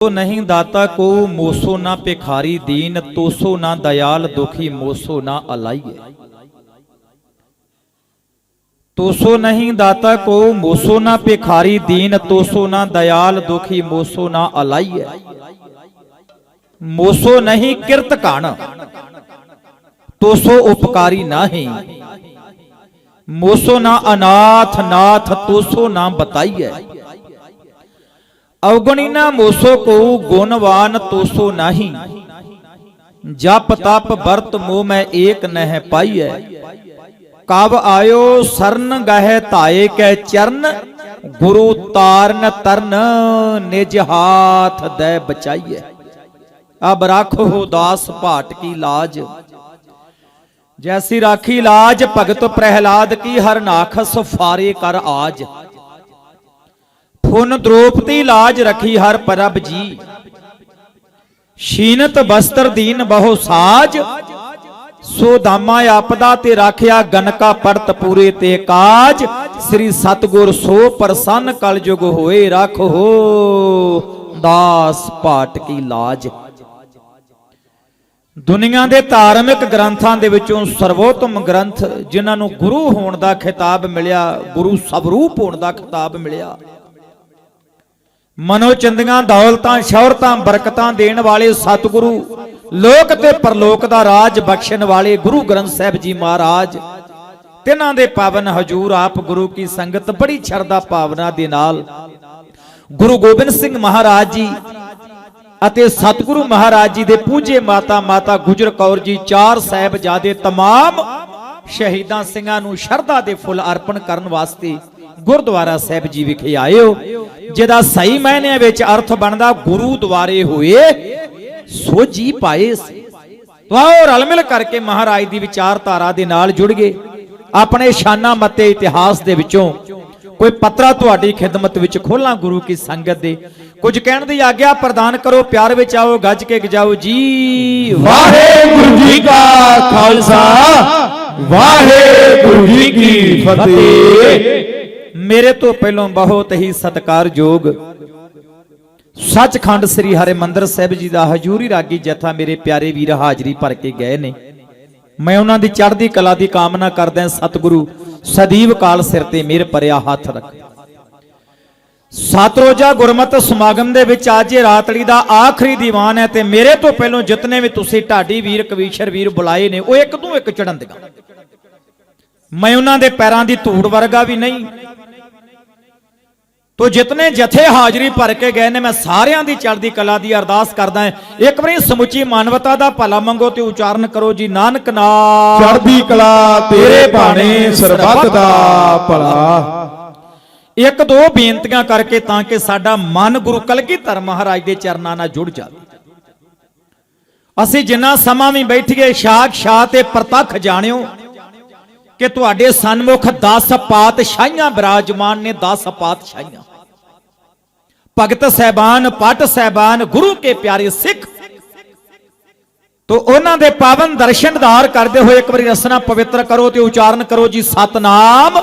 ਤੋ ਨਹੀਂ ਦਾਤਾ ਕੋ ਮੋਸੋ ਨਾ ਭਿਖਾਰੀ ਦੀਨ, ਤੋਸੋ ਨਾ ਦਇਆਲ ਦੁਖੀ, ਮੋਸੋ ਨਾ ਅਲਾਈਏ। ਤੋਸੋ ਨਹੀਂ ਦਾਤਾ ਕੋ ਮੋਸੋ ਨਾ ਭਿਖਾਰੀ ਦੀਨ, ਤੋਸੋ ਨਾ ਦਇਆਲ ਦੁਖੀ, ਮੋਸੋ ਨਾ ਅਲਾਈਏ। ਮੋਸੋ ਨਹੀਂ ਕਿਰਤ ਕਣ ਤੋਸੋ ਉਪਕਾਰੀ ਨਾਹੀ। ਮੋਸੋ ਨਾ ਅਨਾਥ ਨਾਥ, ਤੋਸੋ ਨਾ ਬਤਾਈਏ। ਅਵਗੁਣੀ ਨਾ ਮੋਸੋ ਕੋ ਗੁਣਵਾਨ ਤੋਸੋ ਨਾਹੀ। ਜਪ ਤਪ ਵਰਤ ਮੋ ਮੈਂ ਏਕ ਨਹਿ ਪਾਈਐ। ਕਬ ਆਇਓ ਸਰਨ ਗਹਿ ਧਾਏ ਕੈ ਚਰਨ, ਗੁਰੂ ਤਾਰਨ ਤਰਨ ਨਿਜ ਹਾਥ ਦੇ ਬਚਾਈਐ। ਅਬ ਰਾਖੋ ਦਾਸ ਭਾਟ ਕੀ ਲਾਜ। ਜੈਸੀ ਰਾਖੀ ਲਾਜ ਭਗਤ ਪ੍ਰਹਿਲਾਦ ਕੀ ਹਰ ਨਾਖਸ ਫਾਰੇ ਕਰ ਆਜ। ਫੁਨ ਦ੍ਰੋਪਤੀ ਲਾਜ ਰਖੀ ਹਰ ਪਰਬ ਜੀ। ਸ਼ੀਨਤ ਬਸਤਰ ਦੀਨ ਬਹੁ ਸਾਜ। ਸੋ ਦਾਮਾ ਆਪਦਾ ਤੇ ਰਾਖਿਆ ਗਨਕਾ ਪੜਤ ਪੂਰੇ ਤੇ ਕਾਜ। ਸ੍ਰੀ ਸਤਗੁਰ ਸੋ ਪ੍ਰਸੰਨ ਕਲ ਜੁਗ ਹੋਏ ਰੱਖੋ। ਦਾਸ ਪਾਟ ਕੀ ਲਾਜ। ਦੁਨੀਆ ਦੇ ਧਾਰਮਿਕ ਗ੍ਰੰਥਾਂ ਦੇ ਵਿੱਚੋਂ ਸਰਵੋਤਮ ਗ੍ਰੰਥ, ਜਿਨ੍ਹਾਂ ਨੂੰ ਗੁਰੂ ਹੋਣ ਦਾ ਖਿਤਾਬ ਮਿਲਿਆ, ਗੁਰੂ ਸਵਰੂਪ ਹੋਣ ਦਾ ਖਿਤਾਬ ਮਿਲਿਆ। ਮਨੋ ਚੰਦੀਆਂ ਦੌਲਤਾਂ, ਸ਼ੌਹਰਤਾਂ, ਬਰਕਤਾਂ ਦੇਣ ਵਾਲੇ ਸਤਿਗੁਰੂ, ਲੋਕ ਤੇ ਪਰਲੋਕ ਦਾ ਰਾਜ ਬਖਸ਼ਣ ਵਾਲੇ ਗੁਰੂ ਗ੍ਰੰਥ ਸਾਹਿਬ ਜੀ ਮਹਾਰਾਜ, ਤਿਨਾਂ ਦੇ ਪਾਵਨ ਹਜੂਰ ਆਪ ਗੁਰੂ ਕੀ ਸੰਗਤ ਬੜੀ ਸ਼ਰਧਾ ਭਾਵਨਾ ਦੇ ਨਾਲ ਗੁਰੂ ਗੋਬਿੰਦ ਸਿੰਘ ਮਹਾਰਾਜ ਜੀ ਅਤੇ ਸਤਿਗੁਰੂ ਮਹਾਰਾਜ ਜੀ ਦੇ ਪੂਜੇ ਮਾਤਾ ਮਾਤਾ ਗੁਜਰ ਕੌਰ ਜੀ, ਚਾਰ ਸਾਹਿਬਜ਼ਾਦੇ ਤਮਾਮ ਸ਼ਹੀਦਾਂ ਸਿੰਘਾਂ ਨੂੰ ਸ਼ਰਧਾ ਦੇ ਫੁੱਲ ਅਰਪਣ ਕਰਨ ਵਾਸਤੇ ਗੁਰਦੁਆਰਾ ਸਾਹਿਬ ਜੀ ਵਿਖੇ ਆਏ ਹੋ ਜਿਹਦਾ ਸਹੀ ਮਾਇਨੇ ਵਿੱਚ ਅਰਥ ਬਣਦਾ ਗੁਰੂ ਦੁਆਰੇ ਹੋਏ ਸੋਜੀ ਪਾਏ ਸੀ। ਤਵਾਓ ਰਲ ਮਿਲ ਕਰਕੇ ਮਹਾਰਾਜ ਦੀ ਵਿਚਾਰਧਾਰਾ ਦੇ ਨਾਲ ਜੁੜ ਗਏ। ਆਪਣੇ ਸ਼ਾਨਾ ਮਤੇ ਇਤਿਹਾਸ ਦੇ ਵਿੱਚੋਂ ਕੋਈ ਪੱਤਰਾ ਤੁਹਾਡੀ ਖਿਦਮਤ ਵਿੱਚ ਖੋਲਾਂ ਗੁਰੂ ਕੀ ਸੰਗਤ ਦੇ। ਕੁਝ ਕਹਿਣ ਦੀ ਆਗਿਆ ਪ੍ਰਦਾਨ ਕਰੋ, ਪਿਆਰ ਵਿੱਚ ਆਓ, ਗੱਜ ਕੇ ਗਜਾਓ ਜੀ। ਵਾਹਿਗੁਰੂ ਜੀ ਕਾ ਖਾਲਸਾ, ਵਾਹਿਗੁਰੂ ਜੀ ਕੀ ਫਤਿਹ। ਮੇਰੇ ਤੋਂ ਪਹਿਲਾਂ ਬਹੁਤ ਹੀ ਸਤਿਕਾਰਯੋਗ ਸੱਚਖੰਡ ਸ੍ਰੀ ਹਰਿਮੰਦਰ ਸਾਹਿਬ ਜੀ ਦਾ ਹਜੂਰੀ ਰਾਗੀ ਜਥਾ ਮੇਰੇ ਪਿਆਰੇ ਵੀਰ ਹਾਜ਼ਰੀ ਭਰ ਕੇ ਗਏ ਨੇ। ਮੈਂ ਉਹਨਾਂ ਦੀ ਚੜ੍ਹਦੀ ਕਲਾ ਦੀ ਕਾਮਨਾ ਕਰਦਾ ਸਤਿਗੁਰੂ ਸਦੀਵ ਕਾਲ ਸਿਰ ਤੇ ਮਿਹਰ ਭਰਿਆ ਹੱਥ ਰੱਖ। ਸਤ ਰੋਜ਼ਾ ਗੁਰਮਤਿ ਸਮਾਗਮ ਦੇ ਵਿੱਚ ਅੱਜ ਇਹ ਰਾਤੜੀ ਦਾ ਆਖਰੀ ਦੀਵਾਨ ਹੈ ਤੇ ਮੇਰੇ ਤੋਂ ਪਹਿਲਾਂ ਜਿਤਨੇ ਵੀ ਤੁਸੀਂ ਢਾਡੀ ਵੀਰ, ਕਵੀਸ਼ਰ ਵੀਰ ਬੁਲਾਏ ਨੇ, ਉਹ ਇੱਕ ਤੋਂ ਇੱਕ ਚੜਨ ਦਿਗਾ ਮੈਂ ਉਹਨਾਂ ਦੇ ਪੈਰਾਂ ਦੀ ਧੂੜ ਵਰਗਾ ਵੀ ਨਹੀਂ ਤੋ ਜਿਤਨੇ ਜਥੇ ਹਾਜ਼ਰੀ ਭਰ ਕੇ ਗਏ ਨੇ ਮੈਂ ਸਾਰਿਆਂ ਦੀ ਚੜ੍ਹਦੀ ਕਲਾ ਦੀ ਅਰਦਾਸ ਕਰਦਾ ਹਾਂ। ਇੱਕ ਵਾਰੀ ਸਮੁੱਚੀ ਮਾਨਵਤਾ ਦਾ ਭਲਾ ਮੰਗੋ ਤੇ ਉਚਾਰਨ ਕਰੋ ਜੀ ਨਾਨਕ ਨਾਮ। ਚੜ੍ਹਦੀ ਕਲਾ ਤੇਰੇ ਬਾਣੇ ਸਰਬੱਤ ਦਾ ਭਲਾ। ਇੱਕ ਦੋ ਬੇਨਤੀਆਂ ਕਰਕੇ ਤਾਂ ਕਿ ਸਾਡਾ ਮਨ ਗੁਰੂ ਕਲਗੀਧਰ ਮਹਾਰਾਜ ਦੇ ਚਰਨਾਂ ਨਾਲ ਜੁੜ ਜਾਵੇ। ਅਸੀਂ ਜਿੰਨਾ ਸਮਾਂ ਵੀ ਬੈਠੀਏ ਸਾਖਸ਼ਾਤ ਤੇ ਪ੍ਰਤੱਖ ਜਾਣਿਓ ਕਿ ਤੁਹਾਡੇ ਸਨਮੁਖ 10 ਪਾਤਸ਼ਾਹੀਆਂ ਬਿਰਾਜਮਾਨ ਨੇ 10 ਪਾਤਸ਼ਾਹੀਆਂ। ਭਗਤ ਸਹਿਬਾਨ ਪਟ ਸਹਿਬਾਨ ਗੁਰੂ ਕੇ ਪਿਆਰੇ ਸਿੱਖ। ਤੋ ਉਹਨਾਂ ਦੇ ਪਾਵਨ ਦਰਸ਼ਨਦਾਰ ਕਰਦੇ ਹੋਏ ਇੱਕ ਵਾਰੀ ਰਸਨਾ ਪਵਿੱਤਰ ਕਰੋ ਤੇ ਉਚਾਰਨ ਕਰੋ ਜੀ ਸਤਨਾਮ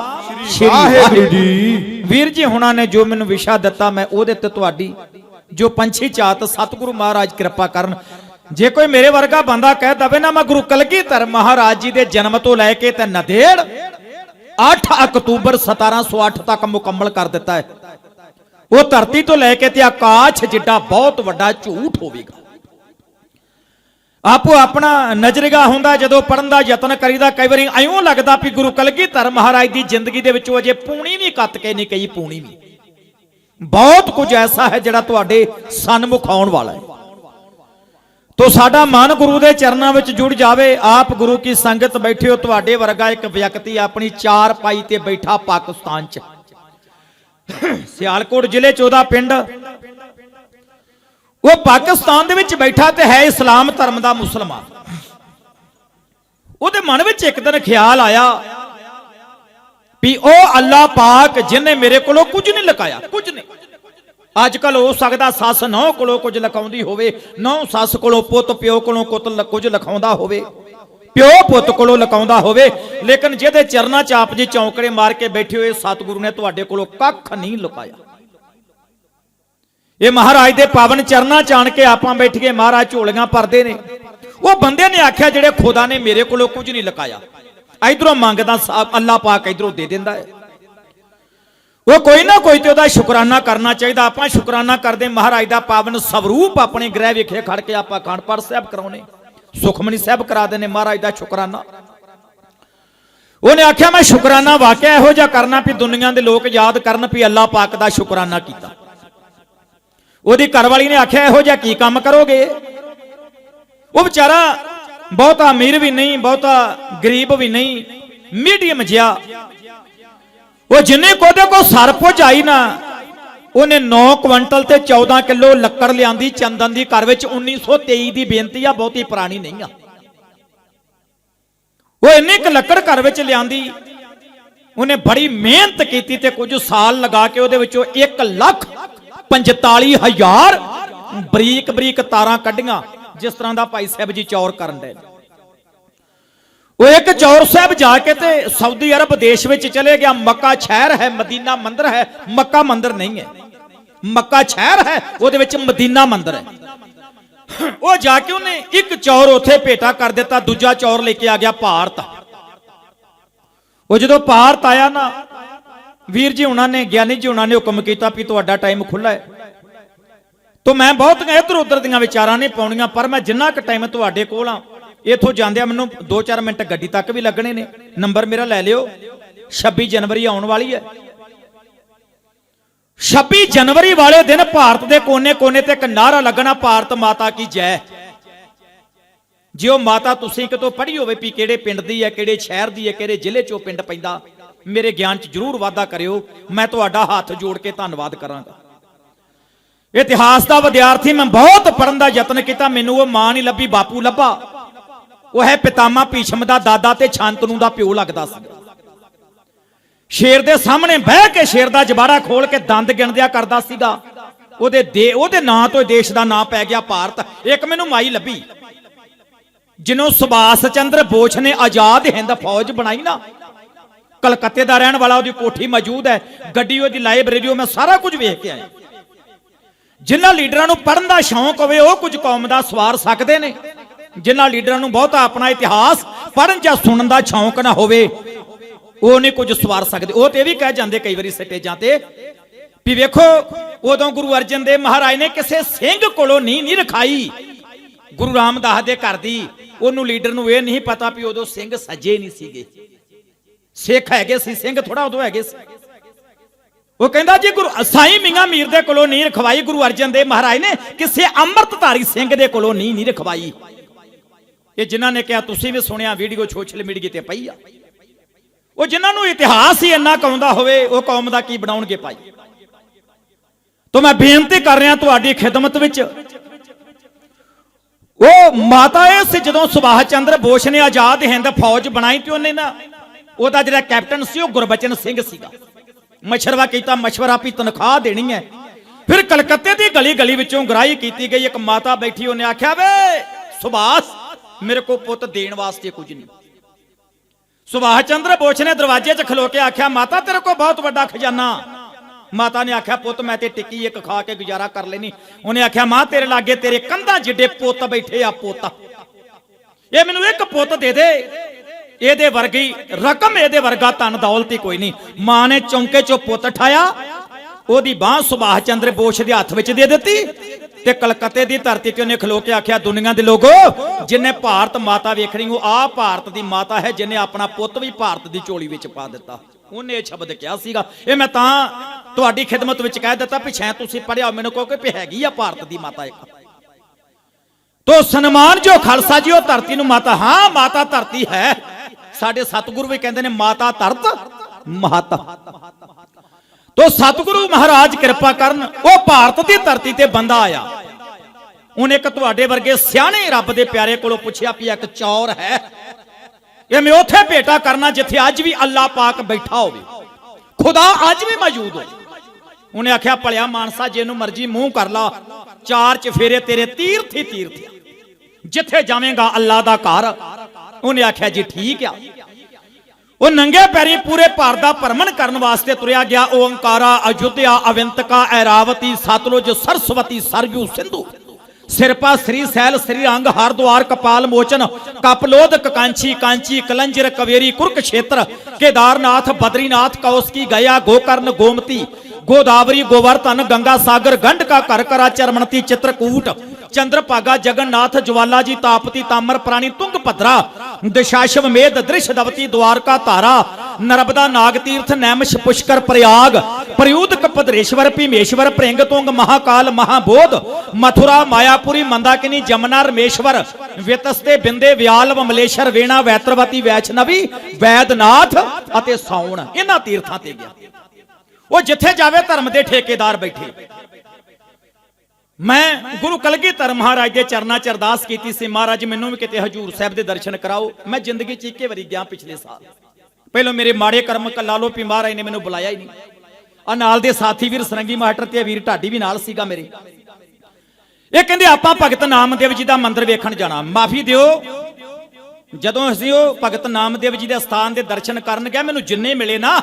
ਸ਼੍ਰੀ ਵਾਹਿਗੁਰੂ ਜੀ। ਵੀਰ ਜੀ ਹੁਣਾਂ ਨੇ ਜੋ ਮੈਨੂੰ ਵਿਸ਼ਾ ਦਿੱਤਾ ਮੈਂ ਉਹਦੇ ਤੇ ਤੁਹਾਡੀ ਜੋ ਪੰਛੀ ਚਾਤ ਸਤਿਗੁਰੂ ਮਹਾਰਾਜ ਕਿਰਪਾ ਕਰਨ ਜੇ ਕੋਈ ਮੇਰੇ ਵਰਗਾ ਬੰਦਾ ਕਹਿ ਦਵੇ ਨਾ, ਮੈਂ ਗੁਰੂ ਕਲਗੀਧਰ ਮਹਾਰਾਜ ਜੀ ਦੇ ਜਨਮ ਤੋਂ ਲੈ ਕੇ ਤੇ ਨਦੇੜ 8 ਅਕਤੂਬਰ 1708 ਤੱਕ ਮੁਕੰਮਲ ਕਰ ਦਿੱਤਾ ਹੈ। ਉਹ ਧਰਤੀ ਤੋਂ ਲੈ ਕੇ ਤੇ ਆਕਾਸ਼ ਜਿੱਡਾ ਬਹੁਤ ਵੱਡਾ ਝੂਠ ਹੋਵੇਗਾ। ਆਪੋ ਆਪਣਾ ਨਜ਼ਰਗਾ ਹੁੰਦਾ, ਜਦੋਂ ਪੜਨ ਦਾ ਯਤਨ ਕਰੀਦਾ, ਕਈ ਵਾਰੀ ਐਉਂ ਲੱਗਦਾ ਵੀ ਗੁਰੂ ਕਲਗੀਧਰ ਮਹਾਰਾਜ ਦੀ ਜ਼ਿੰਦਗੀ ਦੇ ਵਿੱਚੋਂ ਅਜੇ ਪੂਣੀ ਵੀ ਕੱਤ ਕੇ ਨਹੀਂ ਕਹੀ ਪੂਣੀ ਵੀ। ਬਹੁਤ ਕੁਝ ਐਸਾ ਹੈ ਜਿਹੜਾ ਤੁਹਾਡੇ ਸਨਮੁਖ ਆਉਣ ਵਾਲਾ ਹੈ। ਤੋ ਸਾਡਾ ਮਨ ਗੁਰੂ ਦੇ ਚਰਨਾਂ ਵਿੱਚ ਜੁੜ ਜਾਵੇ, ਆਪ ਗੁਰੂ ਕੀ ਸੰਗਤ ਬੈਠੇ ਹੋ, ਤੁਹਾਡੇ ਵਰਗਾ ਇੱਕ ਵਿਅਕਤੀ ਆਪਣੀ ਚਾਰ ਪਾਈ ਤੇ ਬੈਠਾ ਪਾਕਿਸਤਾਨ 'ਚ। ਸਿਆਲਕੋਟ ਜ਼ਿਲ੍ਹੇ 'ਚ ਉਹਦਾ ਪਿੰਡ। ਉਹ ਪਾਕਿਸਤਾਨ ਦੇ ਵਿੱਚ ਬੈਠਾ ਤੇ ਹੈ ਇਸਲਾਮ ਧਰਮ ਦਾ ਮੁਸਲਮਾਨ। ਉਹਦੇ ਮਨ ਵਿੱਚ ਇੱਕ ਦਿਨ ਖਿਆਲ ਆਇਆ ਵੀ ਉਹ ਅੱਲਾ ਪਾਕ ਜਿਨੇ ਮੇਰੇ ਕੋਲੋਂ ਕੁਝ ਨਹੀਂ ਲਕਾਇਆ ਕੁਝ ਨਹੀਂ। ਅੱਜ ਕੱਲ ਹੋ ਸਕਦਾ ਸੱਸ ਨੌ ਕੋਲੋਂ ਕੁਝ ਲਕਾਉਂਦੀ ਹੋਵੇ, ਨੌ ਸੱਸ ਕੋਲੋਂ ਪੁੱਤ, ਪਿਓ ਕੋਲੋਂ ਕੁੱਤ ਲ- ਕੁਝ ਲਖਾਉਂਦਾ ਹੋਵੇ। ਪਿਓ ਪੁੱਤ ਕੋਲੋਂ ਲਕਾਉਂਦਾ ਹੋਵੇ, ਲੇਕਿਨ ਜਿਹਦੇ ਚਰਨਾਂ 'ਚ ਆਪ ਜੀ ਚੌਂਕੜੇ ਮਾਰ ਕੇ ਬੈਠੇ ਹੋਏ ਸਤਿਗੁਰੂ ਨੇ ਤੁਹਾਡੇ ਕੋਲੋਂ ਕੱਖ ਨਹੀਂ ਲੁਕਾਇਆ। ਇਹ ਮਹਾਰਾਜ ਦੇ ਪਾਵਨ ਚਰਨਾਂ ਚ ਆਣ ਕੇ ਆਪਾਂ ਬੈਠ ਕੇ ਮਹਾਰਾਜ ਝੋਲੀਆਂ ਭਰਦੇ ਨੇ। ਉਹ ਬੰਦੇ ਨੇ ਆਖਿਆ ਜਿਹੜੇ ਖੁਦਾ ਨੇ ਮੇਰੇ ਕੋਲੋਂ ਕੁਝ ਨਹੀਂ ਲਕਾਇਆ। ਇਧਰੋਂ ਮੰਗਦਾ ਅੱਲਾ ਅੱਲਾਹ ਪਾਕ ਇਧਰੋਂ ਦੇ ਦਿੰਦਾ ਹੈ। ਉਹ ਕੋਈ ਨਾ ਕੋਈ ਤੇ ਉਹਦਾ ਸ਼ੁਕਰਾਨਾ ਕਰਨਾ ਚਾਹੀਦਾ। ਆਪਾਂ ਸ਼ੁਕਰਾਨਾ ਕਰਦੇ ਮਹਾਰਾਜ ਦਾ ਪਾਵਨ ਸਵਰੂਪ ਆਪਣੇ ਗ੍ਰਹਿ ਵਿਖੇ ਖੜ ਕੇ ਆਪਾਂ ਖਾਨਪੁਰ ਸਾਹਿਬ ਕਰਾਉਨੇ ਸੁਖਮਨੀ ਸਾਹਿਬ ਕਰਾ ਦੇਨੇ ਮਹਾਰਾਜ ਦਾ ਸ਼ੁਕਰਾਨਾ। ਉਹਨੇ ਆਖਿਆ, ਮੈਂ ਸ਼ੁਕਰਾਨਾ ਵਾਕਿਆ ਇਹੋ ਜਿਹਾ ਕਰਨਾ ਵੀ ਦੁਨੀਆ ਦੇ ਲੋਕ ਯਾਦ ਕਰਨ ਵੀ ਅੱਲਾਹ ਪਾਕ ਦਾ ਸ਼ੁਕਰਾਨਾ ਕੀਤਾ। ਉਹਦੀ ਘਰਵਾਲੀ ਨੇ ਆਖਿਆ, ਇਹੋ ਜਿਹਾ ਕੀ ਕੰਮ ਕਰੋਗੇ? ਉਹ ਵਿਚਾਰਾ ਬਹੁਤਾ ਅਮੀਰ ਵੀ ਨਹੀਂ, ਬਹੁਤਾ ਗਰੀਬ ਵੀ ਨਹੀਂ, ਮੀਡੀਅਮ ਜਿਹਾ। ਉਹ ਜਿੰਨੇ ਕੋਦੇ ਕੋ ਸਰ ਪੁਜਾਈ ਨਾ, ਉਹਨੇ 9 ਕੁਇੰਟਲ ਤੇ 14 ਕਿਲੋ ਲੱਕੜ ਲਿਆਂਦੀ, ਚੰਦਨ ਦੀ ਘਰ ਵਿੱਚ 1923 ਦੀ ਬੇਨਤੀ ਆ, ਬਹੁਤੀ ਪੁਰਾਣੀ ਨਹੀਂ ਆ। ਉਹ ਇੰਨੀ ਕੁ ਲੱਕੜ ਘਰ ਵਿੱਚ ਲਿਆਂਦੀ, ਉਹਨੇ ਬੜੀ ਮਿਹਨਤ ਕੀਤੀ ਤੇ ਕੁਝ ਸਾਲ ਲਗਾ ਕੇ ਉਹਦੇ ਵਿੱਚੋਂ 1 ਲੱਖ 45 ਹਜ਼ਾਰ ਬਰੀਕ ਬਰੀਕ ਤਾਰਾਂ ਕੱਢੀਆਂ, ਜਿਸ ਤਰ੍ਹਾਂ ਦਾ ਭਾਈ ਸਾਹਿਬ ਜੀ ਚੌਰ ਕਰਨ ਦੇ। ਉਹ ਇੱਕ ਚੌਰ ਸਾਹਿਬ ਜਾ ਕੇ ਤੇ ਸਾਊਦੀ ਅਰਬ ਦੇਸ਼ ਵਿੱਚ ਚਲੇ ਗਿਆ। ਮੱਕਾ ਸ਼ਹਿਰ ਹੈ, ਮਦੀਨਾ ਮੰਦਰ ਹੈ। ਮੱਕਾ ਮੰਦਰ ਨਹੀਂ ਹੈ। ਮੱਕਾ ਸ਼ਹਿਰ ਹੈ, ਉਹਦੇ ਵਿੱਚ ਮਦੀਨਾ ਮੰਦਰ ਹੈ। ਉਹ ਜਾ ਕੇ ਉਹਨੇ ਇੱਕ ਚੌਰ ਉੱਥੇ ਭੇਟਾ ਕਰ ਦਿੱਤਾ, ਦੂਜਾ ਚੌਰ ਲੈ ਕੇ ਆ ਗਿਆ ਭਾਰਤ। ਉਹ ਜਦੋਂ ਭਾਰਤ ਆਇਆ ਨਾ, ਵੀਰ ਜੀ ਉਹਨਾਂ ਨੇ, ਗਿਆਨੀ ਜੀ ਉਹਨਾਂ ਨੇ ਹੁਕਮ ਕੀਤਾ ਵੀ ਤੁਹਾਡਾ ਟਾਈਮ ਖੁੱਲਾ ਹੈ। ਤੋ ਮੈਂ ਬਹੁਤ ਇੱਧਰ ਉੱਧਰ ਦੀਆਂ ਵਿਚਾਰਾਂ ਨਹੀਂ ਪਾਉਣੀਆਂ, ਪਰ ਮੈਂ ਜਿੰਨਾ ਕੁ ਟਾਈਮ ਤੁਹਾਡੇ ਕੋਲ ਆ ਇੱਥੋਂ ਜਾਂਦਿਆਂ ਮੈਨੂੰ 2-4 ਮਿੰਟ ਗੱਡੀ ਤੱਕ ਵੀ ਲੱਗਣੇ ਨੇ। ਨੰਬਰ ਮੇਰਾ ਲੈ ਲਿਓ। 26 ਜਨਵਰੀ ਆਉਣ ਵਾਲੀ ਹੈ। 26 ਜਨਵਰੀ ਵਾਲੇ ਦਿਨ ਭਾਰਤ ਦੇ ਕੋਨੇ-ਕੋਨੇ ਤੇ ਇੱਕ ਨਾਰਾ ਲੱਗਣਾ ਭਾਰਤ ਮਾਤਾ ਕੀ ਜੈ। ਜੇ ਉਹ ਮਾਤਾ ਤੁਸੀਂ ਕਿਤੋਂ ਪੜ੍ਹੀ ਹੋਵੇ ਵੀ ਕਿਹੜੇ ਪਿੰਡ ਦੀ ਹੈ, ਕਿਹੜੇ ਸ਼ਹਿਰ ਦੀ ਹੈ, ਕਿਹੜੇ ਜ਼ਿਲ੍ਹੇ ਚੋਂ ਪਿੰਡ ਪੈਂਦਾ, ਮੇਰੇ ਗਿਆਨ 'ਚ ਜ਼ਰੂਰ ਵਾਧਾ ਕਰਿਓ। ਮੈਂ ਤੁਹਾਡਾ ਹੱਥ ਜੋੜ ਕੇ ਧੰਨਵਾਦ ਕਰਾਂਗਾ। ਇਤਿਹਾਸ ਦਾ ਵਿਦਿਆਰਥੀ, ਮੈਂ ਬਹੁਤ ਪੜਨ ਦਾ ਯਤਨ ਕੀਤਾ, ਮੈਨੂੰ ਉਹ ਮਾਂ ਨਹੀਂ ਲੱਭੀ, ਬਾਪੂ ਲੱਭਾ। ਉਹ ਹੈ ਪਿਤਾਮਾ ਭੀਸ਼ਮ ਦਾ ਦਾਦਾ ਤੇ ਸ਼ਾਂਤਨੂ ਦਾ ਪਿਓ ਲੱਗਦਾ ਸੀ। ਸ਼ੇਰ ਦੇ ਸਾਹਮਣੇ ਬਹਿ ਕੇ ਸ਼ੇਰ ਦਾ ਜਬਾੜਾ ਖੋਲ ਕੇ ਦੰਦ ਗਿਣਦਿਆ ਕਰਦਾ ਸੀਗਾ। ਉਹਦੇ ਦੇ, ਉਹਦੇ ਨਾਂ ਤੋਂ ਦੇਸ਼ ਦਾ ਨਾਂ ਪੈ ਗਿਆ ਭਾਰਤ। ਇੱਕ ਮੈਨੂੰ ਮਾਈ ਲੱਭੀ। ਜਿਹਨੂੰ ਸੁਭਾਸ਼ ਚੰਦਰ ਬੋਸ ਨੇ ਆਜ਼ਾਦ ਹਿੰਦ ਫੌਜ ਬਣਾਈ ਨਾ। ਕਲਕੱਤੇ ਦਾ ਰਹਿਣ ਵਾਲਾ ਉਹਦੀ ਕੋਠੀ ਮੌਜੂਦ ਹੈ। ਗੱਡੀ ਉਹਦੀ ਲਾਇਬ੍ਰੇਰੀ ਉਹ ਮੈਂ ਸਾਰਾ ਕੁਝ ਵੇਖ ਕੇ ਆਇਆ। ਜਿਨ੍ਹਾਂ ਲੀਡਰਾਂ ਨੂੰ ਪੜਨ ਦਾ ਸ਼ੌਂਕ ਹੋਵੇ, ਉਹ ਕੁਝ ਕੌਮ ਦਾ ਸਵਾਰ ਸਕਦੇ ਨੇ। ਜਿਨ੍ਹਾਂ ਲੀਡਰਾਂ ਨੂੰ ਬਹੁਤਾ ਆਪਣਾ ਇਤਿਹਾਸ ਪੜਨ ਜਾਂ ਸੁਣਨ ਦਾ ਸ਼ੌਂਕ ਨਾ ਹੋਵੇ, ਉਹ ਨਹੀਂ ਕੁਝ ਸਵਾਰ ਸਕਦੇ। ਉਹ ਤੇ ਇਹ ਵੀ ਕਹਿ ਜਾਂਦੇ ਕਈ ਵਾਰੀ ਸਟੇਜਾਂ ਤੇ, ਵੀ ਵੇਖੋ, ਉਦੋਂ ਗੁਰੂ ਅਰਜਨ ਦੇਵ ਮਹਾਰਾਜ ਨੇ ਕਿਸੇ ਸਿੰਘ ਕੋਲੋਂ ਨਹੀਂ ਨਹੀਂ ਰਖਾਈ। ਗੁਰੂ ਰਾਮਦਾਸ ਦੇ ਘਰ ਦੀ, ਉਹਨੂੰ ਲੀਡਰ ਨੂੰ ਇਹ ਨਹੀਂ ਪਤਾ ਵੀ ਉਦੋਂ ਸਿੰਘ ਸੱਜੇ ਨਹੀਂ ਸੀਗੇ। ਸਿੱਖ ਹੈਗੇ ਸੀ, ਸਿੰਘ ਥੋੜਾ ਉਦੋਂ ਹੈਗੇ ਸੀ। ਉਹ ਕਹਿੰਦਾ, ਜੀ ਗੁਰੂ ਸਾਈਂ ਮੀਆਂ ਮੀਰ ਦੇ ਕੋਲੋਂ ਨਹੀਂ ਰਖਵਾਈ, ਗੁਰੂ ਅਰਜਨ ਦੇਵ ਮਹਾਰਾਜ ਨੇ ਕਿਸੇ ਅੰਮ੍ਰਿਤਧਾਰੀ ਸਿੰਘ ਦੇ ਕੋਲੋਂ ਨਹੀਂ ਨਹੀਂ ਰਖਵਾਈ। ਇਹ ਜਿਨ੍ਹਾਂ ਨੇ ਕਿਹਾ, ਤੁਸੀਂ ਵੀ ਸੁਣਿਆ, ਵੀਡੀਓ ਸੋਸ਼ਲ ਮੀਡੀਆ ਤੇ ਪਈ ਆ। ਉਹ ਜਿਨ੍ਹਾਂ ਨੂੰ ਇਤਿਹਾਸ ਹੀ ਇੰਨਾ ਕਾਉਂਦਾ ਹੋਵੇ, ਉਹ ਕੌਮ ਦਾ ਕੀ ਬਣਾਉਣਗੇ ਭਾਈ? ਤੋਂ ਮੈਂ ਬੇਨਤੀ ਕਰ ਰਿਹਾ ਤੁਹਾਡੀ ਖਿਦਮਤ ਵਿੱਚ। ਉਹ ਮਾਤਾ ਇਹ ਸੀ ਜਦੋਂ ਸੁਭਾਸ਼ ਚੰਦਰ ਬੋਸ ਨੇ ਆਜ਼ਾਦ ਹਿੰਦ ਫੌਜ ਬਣਾਈ ਤੇ ਉਹਨੇ ਨਾ, ਉਹਦਾ ਜਿਹੜਾ ਕੈਪਟਨ ਸੀ, ਉਹ ਗੁਰਬਚਨ ਸਿੰਘ ਸੀਗਾ। ਮਸ਼ਰਵਾ ਕੀਤਾ, ਮਸ਼ਵਰਾ ਵੀ ਤਨਖਾਹ ਦੇਣੀ ਹੈ। ਫਿਰ ਕਲਕੱਤੇ ਦੀ ਗਲੀ ਗਲੀ ਵਿੱਚੋਂ ਗਰਾਈ ਕੀਤੀ ਗਈ, ਇੱਕ ਮਾਤਾ ਬੈਠੀ, ਉਹਨੇ ਆਖਿਆ, ਵੇ ਸੁਭਾਸ਼ ਮੇਰੇ ਕੋ ਪੁੱਤ ਦੇਣ ਵਾਸਤੇ ਕੁਝ ਨਹੀਂ। ਸੁਭਾਸ਼ ਚੰਦਰ ਬੋਸ ਨੇ ਦਰਵਾਜ਼ੇ 'ਚ ਖਲੋ ਕੇ ਆਖਿਆ, ਮਾਤਾ, ਤੇਰੇ ਕੋ ਬਹੁਤ ਵੱਡਾ ਖਜ਼ਾਨਾ। ਮਾਤਾ ਨੇ ਆਖਿਆ, ਪੁੱਤ, ਮੈਂ ਤੇ ਟਿੱਕੀ ਇੱਕ ਖਾ ਕੇ ਗੁਜ਼ਾਰਾ ਕਰ ਲੈਣੀ ਉਹਨੇ ਆਖਿਆ, ਮਾਂ, ਤੇਰੇ ਲਾਗੇ ਤੇਰੇ ਕੰਧਾਂ ਜਿੱਡੇ ਪੁੱਤ ਬੈਠੇ ਆ ਪੁੱਤ। ਇਹ ਮੈਨੂੰ ਇੱਕ ਪੁੱਤ ਦੇ ਦੇ। ਇਹਦੇ ਵਰਗੀ ਰਕਮ ਇਹਦੇ ਵਰਗਾ ਧਨ ਦੌਲਤ ਹੀ ਕੋਈ ਨਹੀਂ। ਮਾਂ ਨੇ ਚੌਂਕੇ 'ਚੋਂ ਪੁੱਤ ਠਾਇਆ, ਉਹਦੀ ਬਾਹ ਸੁਭਾਸ਼ ਚੰਦਰ ਬੋਸ ਦੇ ਹੱਥ ਵਿੱਚ ਦੇ ਦਿੱਤੀ। ਤੇ ਕਲਕੱਤੇ ਦੀ ਧਰਤੀ ਤੇ ਉਹਨੇ ਖਲੋ ਕੇ ਆਖਿਆ, ਦੁਨੀਆ ਦੇ ਲੋਗੋ, ਜਿਨੇ ਭਾਰਤ ਮਾਤਾ ਵੇਖਣੀ ਉਹ ਆ ਭਾਰਤ ਦੀ ਮਾਤਾ ਹੈ ਜਿਨੇ ਆਪਣਾ ਪੁੱਤ ਵੀ ਭਾਰਤ ਦੀ ਝੋਲੀ ਵਿੱਚ ਪਾ ਦਿੱਤਾ। ਉਹਨੇ ਇਹ ਸ਼ਬਦ ਕਿਹਾ ਸੀਗਾ। ਇਹ ਮੈਂ ਤਾਂ ਤੁਹਾਡੀ ਖਿਦਮਤ ਵਿੱਚ ਕਹਿ ਦਿੱਤਾ ਪਿਛੈ ਤੁਸੀਂ ਪੜਿਆ ਮੈਨੂੰ ਕਹੋ ਕਿ ਹੈਗੀ ਆ ਭਾਰਤ ਦੀ ਮਾਤਾ ਇੱਕ। ਤੋ ਸਨਮਾਨ ਜੋ ਖਾਲਸਾ ਜੀ, ਉਹ ਧਰਤੀ ਨੂੰ ਮਾਤਾ, ਹਾਂ, ਮਾਤਾ ਧਰਤੀ ਹੈ। ਸਾਡੇ ਸਤਿਗੁਰੂ ਵੀ ਕਹਿੰਦੇ ਨੇ ਮਾਤਾ ਧਰਤ, ਮਾਤਾ। ਤੋ ਸਤਿਗੁਰੂ ਮਹਾਰਾਜ ਕਿਰਪਾ ਕਰਨ, ਉਹ ਭਾਰਤ ਦੀ ਧਰਤੀ ਤੇ ਬੰਦਾ ਆਇਆ। ਉਹਨੇ ਇੱਕ ਤੁਹਾਡੇ ਵਰਗੇ ਸਿਆਣੇ ਰੱਬ ਦੇ ਪਿਆਰੇ ਕੋਲੋਂ ਪੁੱਛਿਆ ਵੀ ਇੱਕ ਚੌਰ ਹੈ। ਇਹ ਮੈਂ ਉੱਥੇ ਭੇਟਾ ਕਰਨਾ ਜਿੱਥੇ ਅੱਜ ਵੀ ਅੱਲਾ ਪਾਕ ਬੈਠਾ ਹੋਵੇ। ਖੁਦਾ ਅੱਜ ਵੀ ਮੌਜੂਦ ਹੋਵੇ। ਉਹਨੇ ਆਖਿਆ, ਭਲਿਆ ਮਾਨਸਾ ਜਿਹਨੂੰ ਮਰਜ਼ੀ ਮੂੰਹ ਕਰ ਲਾ, ਚਾਰ ਚਫੇਰੇ ਤੇਰੇ ਤੀਰਥ ਹੀ ਤੀਰਥ। ਜਿੱਥੇ ਜਾਵੇਂਗਾ ਅੱਲਾ ਦਾ ਘਰ। ਉਹਨੇ ਆਖਿਆ, ਜੀ ਠੀਕ ਆ। ਉਹ ਨੰਗੇ ਪੈਰੀ ਪੂਰੇ ਭਾਰਤ ਦਾ ਭਰਮਣ ਕਰਨ ਵਾਸਤੇ ਤੁਰਿਆ ਗਿਆ। ਓੰਕਾਰਾ, ਅਯੁੱਧਿਆ, ਅਵੰਤਕਾ, ਐਰਾਵਤੀ, ਸਤਲੁਜ, ਸਰਸਵਤੀ, ਸਰਯੂ, ਸਿੰਧੂ। ਸਿਰਪਾ ਸ੍ਰੀ ਸੈਲ, ਸ੍ਰੀ ਰੰਗ ਹਰਦੁਆਰ, ਕਪਾਲ, ਮੋਚਨ, ਕਪਲੋਦ ਕਾਂਚੀ ਕਾਂਚੀ, ਕਲੰਜਰ, ਕਵੇਰੀ, ਕੁਰਕਸ਼ੇਤਰ, ਕੇਦਾਰਨਾਥ, ਬਦਰੀਨਾਥ, ਕੌਸਕੀ ਗਿਆ ਗੋਕਰਨ, ਗੋਮਤੀ, ਗੋਦਾਵਰੀ, ਗੋਵਰਧਨ, ਗੰਗਾ ਸਾਗਰ, ਗੰਡਕਾ, ਘਰ ਕਰਾ ਚਰਮਨਤੀ, ਚਿਤਰਕੂਟ ਚੰਦਰਭਾਗਾ, ਜਗਨਨਾਥ, ਜਵਾਲਾ ਜੀ, ਤਾਪਤੀ, ਤਾਮਰ, ਪ੍ਰਾਣੀ, ਤੁੰਗ ਭਦਰਾ, ਦਸ਼ਾਸ਼ਵ, ਮੇਧ, ਦ੍ਰਿਸ਼, ਦਵਤੀ, ਦਵਾਰਕਾ, ਧਾਰਾ, ਨਰਬਦਾ ਨਾਗ ਤੀਰਥ ਨੈਮਸ਼, ਪੁਸ਼ਕਰ, ਪ੍ਰਯਾਗ ਪ੍ਰਯੂਦਕ ਪਦਰੇਸ਼ਵਰ ਭੀਮੇਸ਼ਵਰ ਪ੍ਰਿੰਗ ਤੁੰਗ, ਮਹਾਕਾਲ, ਮਹਾਬੋਧ, ਮਥੁਰਾ, ਮਾਇਆਪੁਰੀ, ਮੰਦਾਕਿਨੀ, ਜਮਨਾ, ਰਮੇਸ਼ਵਰ, ਵਿਤਸਤੇ, ਬਿੰਦੇ, ਵਿਆਲ, ਵਮਲੇਸ਼ਰ, ਵੇਣਾ, ਵੈਤਰਵਤੀ, ਵੈਸ਼ਨਵੀ, ਵੈਦਨਾਥ ਅਤੇ ਸੌਣ। ਇਹਨਾਂ ਤੀਰਥਾਂ ਤੇ ਗਿਆ। ਉਹ ਜਿੱਥੇ ਜਾਵੇ ਧਰਮ ਦੇ ਠੇਕੇਦਾਰ ਬੈਠੇ। ਮੈਂ ਗੁਰੂ ਕਲਗੀਧਰ ਮਹਾਰਾਜ ਦੇ ਚਰਨਾਂ 'ਚ ਅਰਦਾਸ ਕੀਤੀ ਸੀ, ਮਹਾਰਾਜ ਮੈਨੂੰ ਵੀ ਕਿਤੇ ਹਜੂਰ ਸਾਹਿਬ ਦੇ ਦਰਸ਼ਨ ਕਰਾਓ। ਮੈਂ ਜ਼ਿੰਦਗੀ 'ਚ ਇੱਕੇ ਵਾਰੀ ਗਿਆ ਪਿਛਲੇ ਸਾਲ। ਪਹਿਲਾਂ ਮੇਰੇ ਮਾੜੇ ਕਰਮ ਕੱਲਾ ਲੋ ਪੀ ਮਹਾਰਾਜ ਨੇ, ਮੈਨੂੰ ਬੁਲਾਇਆ ਹੀ ਨਹੀਂ। ਆ ਨਾਲ ਦੇ ਸਾਥੀ ਵੀਰ ਸਰੰਗੀ ਮਾਸਟਰ ਤੇ ਵੀਰ ਢਾਡੀ ਵੀ ਨਾਲ ਸੀਗਾ ਮੇਰੇ। ਇਹ ਕਹਿੰਦੇ, ਆਪਾਂ ਭਗਤ ਨਾਮਦੇਵ ਜੀ ਦਾ ਮੰਦਿਰ ਵੇਖਣ ਜਾਣਾ। ਮਾਫੀ ਦਿਓ। ਜਦੋਂ ਅਸੀਂ ਉਹ ਭਗਤ ਨਾਮਦੇਵ ਜੀ ਦੇ ਸਥਾਨ ਦੇ ਦਰਸ਼ਨ ਕਰਨ ਗਏ, ਮੈਨੂੰ ਜਿੰਨੇ ਮਿਲੇ ਨਾ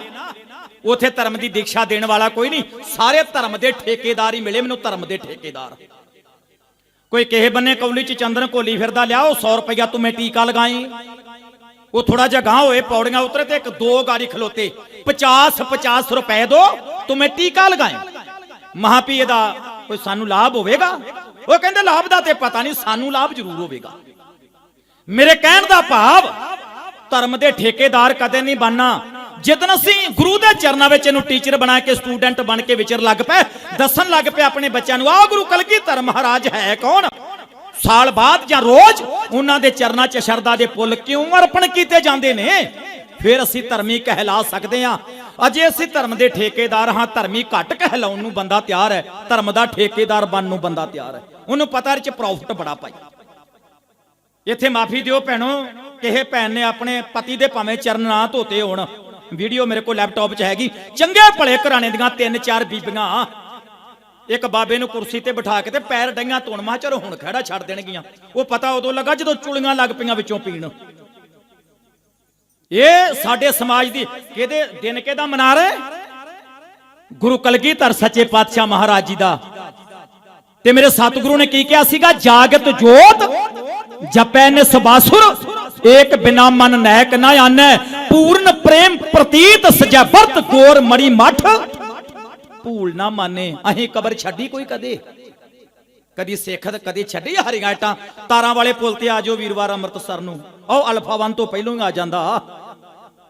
ਉਥੇ ਧਰਮ ਦੀ ਦੀਕਸ਼ਾ ਦੇਣ ਵਾਲਾ ਕੋਈ ਨਹੀਂ। ਸਾਰੇ ਧਰਮ ਦੇ ਠੇਕੇਦਾਰ ਹੀ ਮਿਲੇ, ਮੈਨੂੰ ਧਰਮ ਦੇ ਠੇਕੇਦਾਰ। ਕੋਈ ਕਿਸੇ ਬੰਨੇ ਕੌਲੀ ਚ ਚੰਦਨ ਕੋਲੀ ਫਿਰਦਾ ਉਹ 100 ਰੁਪਇਆ ਤੂੰ ਮੈਂ ਟੀਕਾ ਲਗਾਈ। ਉਹ ਥੋੜਾ ਜਿਹਾ ਗਾਂ ਹੋਏ, ਪੌੜੀਆਂ ਉਤਰੇ ਤੇ ਇੱਕ ਦੋ ਗਾੜੀ ਖਲੋਤੇ। 50 50 ਰੁਪਏ ਦੋ, ਤੂੰ ਮੈਂ ਟੀਕਾ ਲਗਾਏ ਮਹਾਪੀ ਦਾ ਕੋਈ ਸਾਨੂੰ ਲਾਭ ਹੋਵੇਗਾ? ਉਹ ਕਹਿੰਦੇ ਲਾਭ ਦਾ ਤੇ ਪਤਾ ਨਹੀਂ, ਸਾਨੂੰ ਲਾਭ ਜ਼ਰੂਰ ਹੋਵੇਗਾ। ਮੇਰੇ ਕਹਿਣ ਦਾ ਭਾਵ, ਧਰਮ ਦੇ ਠੇਕੇਦਾਰ ਕਦੇ ਨਹੀਂ ਬਣਨਾ। ਜਿੱਦਨ ਅਸੀਂ ਗੁਰੂ ਦੇ ਚਰਨਾਂ ਵਿੱਚ ਇਹਨੂੰ ਟੀਚਰ ਬਣਾ ਕੇ ਸਟੂਡੈਂਟ ਬਣ ਕੇ ਵਿਚਰ ਲੱਗ ਪਏ, ਦੱਸਣ ਲੱਗ ਪਿਆ ਆਪਣੇ ਬੱਚਿਆਂ ਨੂੰ, ਆਹ ਗੁਰੂ ਕਲਗੀਧਰ ਮਹਾਰਾਜ ਹੈ ਕੌਣ? ਸਾਲ ਬਾਅਦ ਜਾਂ ਰੋਜ਼ ਉਹਨਾਂ ਦੇ ਚਰਨਾਂ 'ਚ ਸ਼ਰਧਾ ਦੇ ਪੁੱਲ ਕਿਉਂ ਅਰਪਣ ਕੀਤੇ ਜਾਂਦੇ ਨੇ? ਫਿਰ ਅਸੀਂ ਧਰਮੀ ਕਹਿਲਾ ਸਕਦੇ ਹਾਂ। ਅਜੇ ਅਸੀਂ ਧਰਮ ਦੇ ਠੇਕੇਦਾਰ ਹਾਂ, ਧਰਮੀ ਘੱਟ ਕਹਿਲਾਉਣ ਨੂੰ ਬੰਦਾ ਤਿਆਰ ਹੈ। ਧਰਮ ਦਾ ਠੇਕੇਦਾਰ ਬਣਨ ਨੂੰ ਬੰਦਾ ਤਿਆਰ ਹੈ। ਉਹਨੂੰ ਪਤਾ ਇਹ 'ਚ ਪ੍ਰੋਫਿਟ ਬੜਾ ਪਾਈ। ਇੱਥੇ ਮਾਫੀ ਦਿਓ ਭੈਣੋ ਕਿਸੇ ਭੈਣ ਨੇ ਆਪਣੇ ਪਤੀ ਦੇ ਭਾਵੇਂ ਚਰਨ ਨਾ ਧੋਤੇ ਹੋਣ। ਵੀਡੀਓ ਮੇਰੇ ਕੋਲ ਲੈਪਟਾਪ 'ਚ ਹੈਗੀ। ਚੰਗੇ ਭਲੇ ਘਰਾਣੇ ਦੀਆਂ ਤਿੰਨ ਚਾਰ ਬੀਬੀਆਂ। ਇੱਕ ਬਾਬੇ ਨੂੰ ਕੁਰਸੀ ਤੇ ਬਿਠਾ ਕੇ ਤੇ ਪੈਰ ਡੰਗਾ ਧੋਣ। ਮਾ ਚਲੋ ਹੁਣ ਖੜਾ ਛੱਡ ਦੇਣਗੀਆਂ। ਉਹ ਪਤਾ ਉਦੋਂ ਲੱਗਾ ਜਦੋਂ ਚੁਲੀਆਂ ਲੱਗ ਪਈਆਂ ਵਿੱਚੋਂ ਪੀਣ। ਇਹ ਸਾਡੇ ਸਮਾਜ ਦੀ ਕਿਹਦੇ ਦਿਨ ਕਿਹਦਾ ਮਨਾ ਰਹੇ? ਗੁਰੂ ਕਲਗੀਧਰ ਸੱਚੇ ਪਾਤਸ਼ਾਹ ਮਹਾਰਾਜ ਜੀ ਦਾ। ਤੇ ਮੇਰੇ ਸਤਿਗੁਰੂ ਨੇ ਕੀ ਕਿਹਾ ਸੀਗਾ? ਜਾਗਤ ਜੋਤ ਜਪੈ ਨੇ ਸਬਾਸੁਰ ਏਕ ਬਿਨਾ ਮਨ ਨੈਕ ਨਾ ਆਨੈ। ਪੂਰਨ ਪ੍ਰੇਮ ਪ੍ਰਤੀਤ ਸਜੈ ਵਰਤ ਗੋਰ ਮੜੀ ਮਠ। ਭੂਲ ਨਾ ਮਾਨੇ, ਅਹੀਂ ਕਬਰ ਛੱਡੀ ਕੋਈ ਕਦੇ? ਕਦੀ ਸਿੱਖ ਤੇ ਕਦੀ ਛੱਡੀ ਹਰੀਗਾਟਾਂ ਤਾਰਾਂ ਵਾਲੇ ਪੁਲ ਤੇ ਆਜੋ ਵੀਰਵਾਰ ਅੰਮ੍ਰਿਤਸਰ ਨੂੰ। ਉਹ ਅਲਫਾ 1 ਤੋਂ ਪਹਿਲਾਂ ਹੀ ਆ ਜਾਂਦਾ।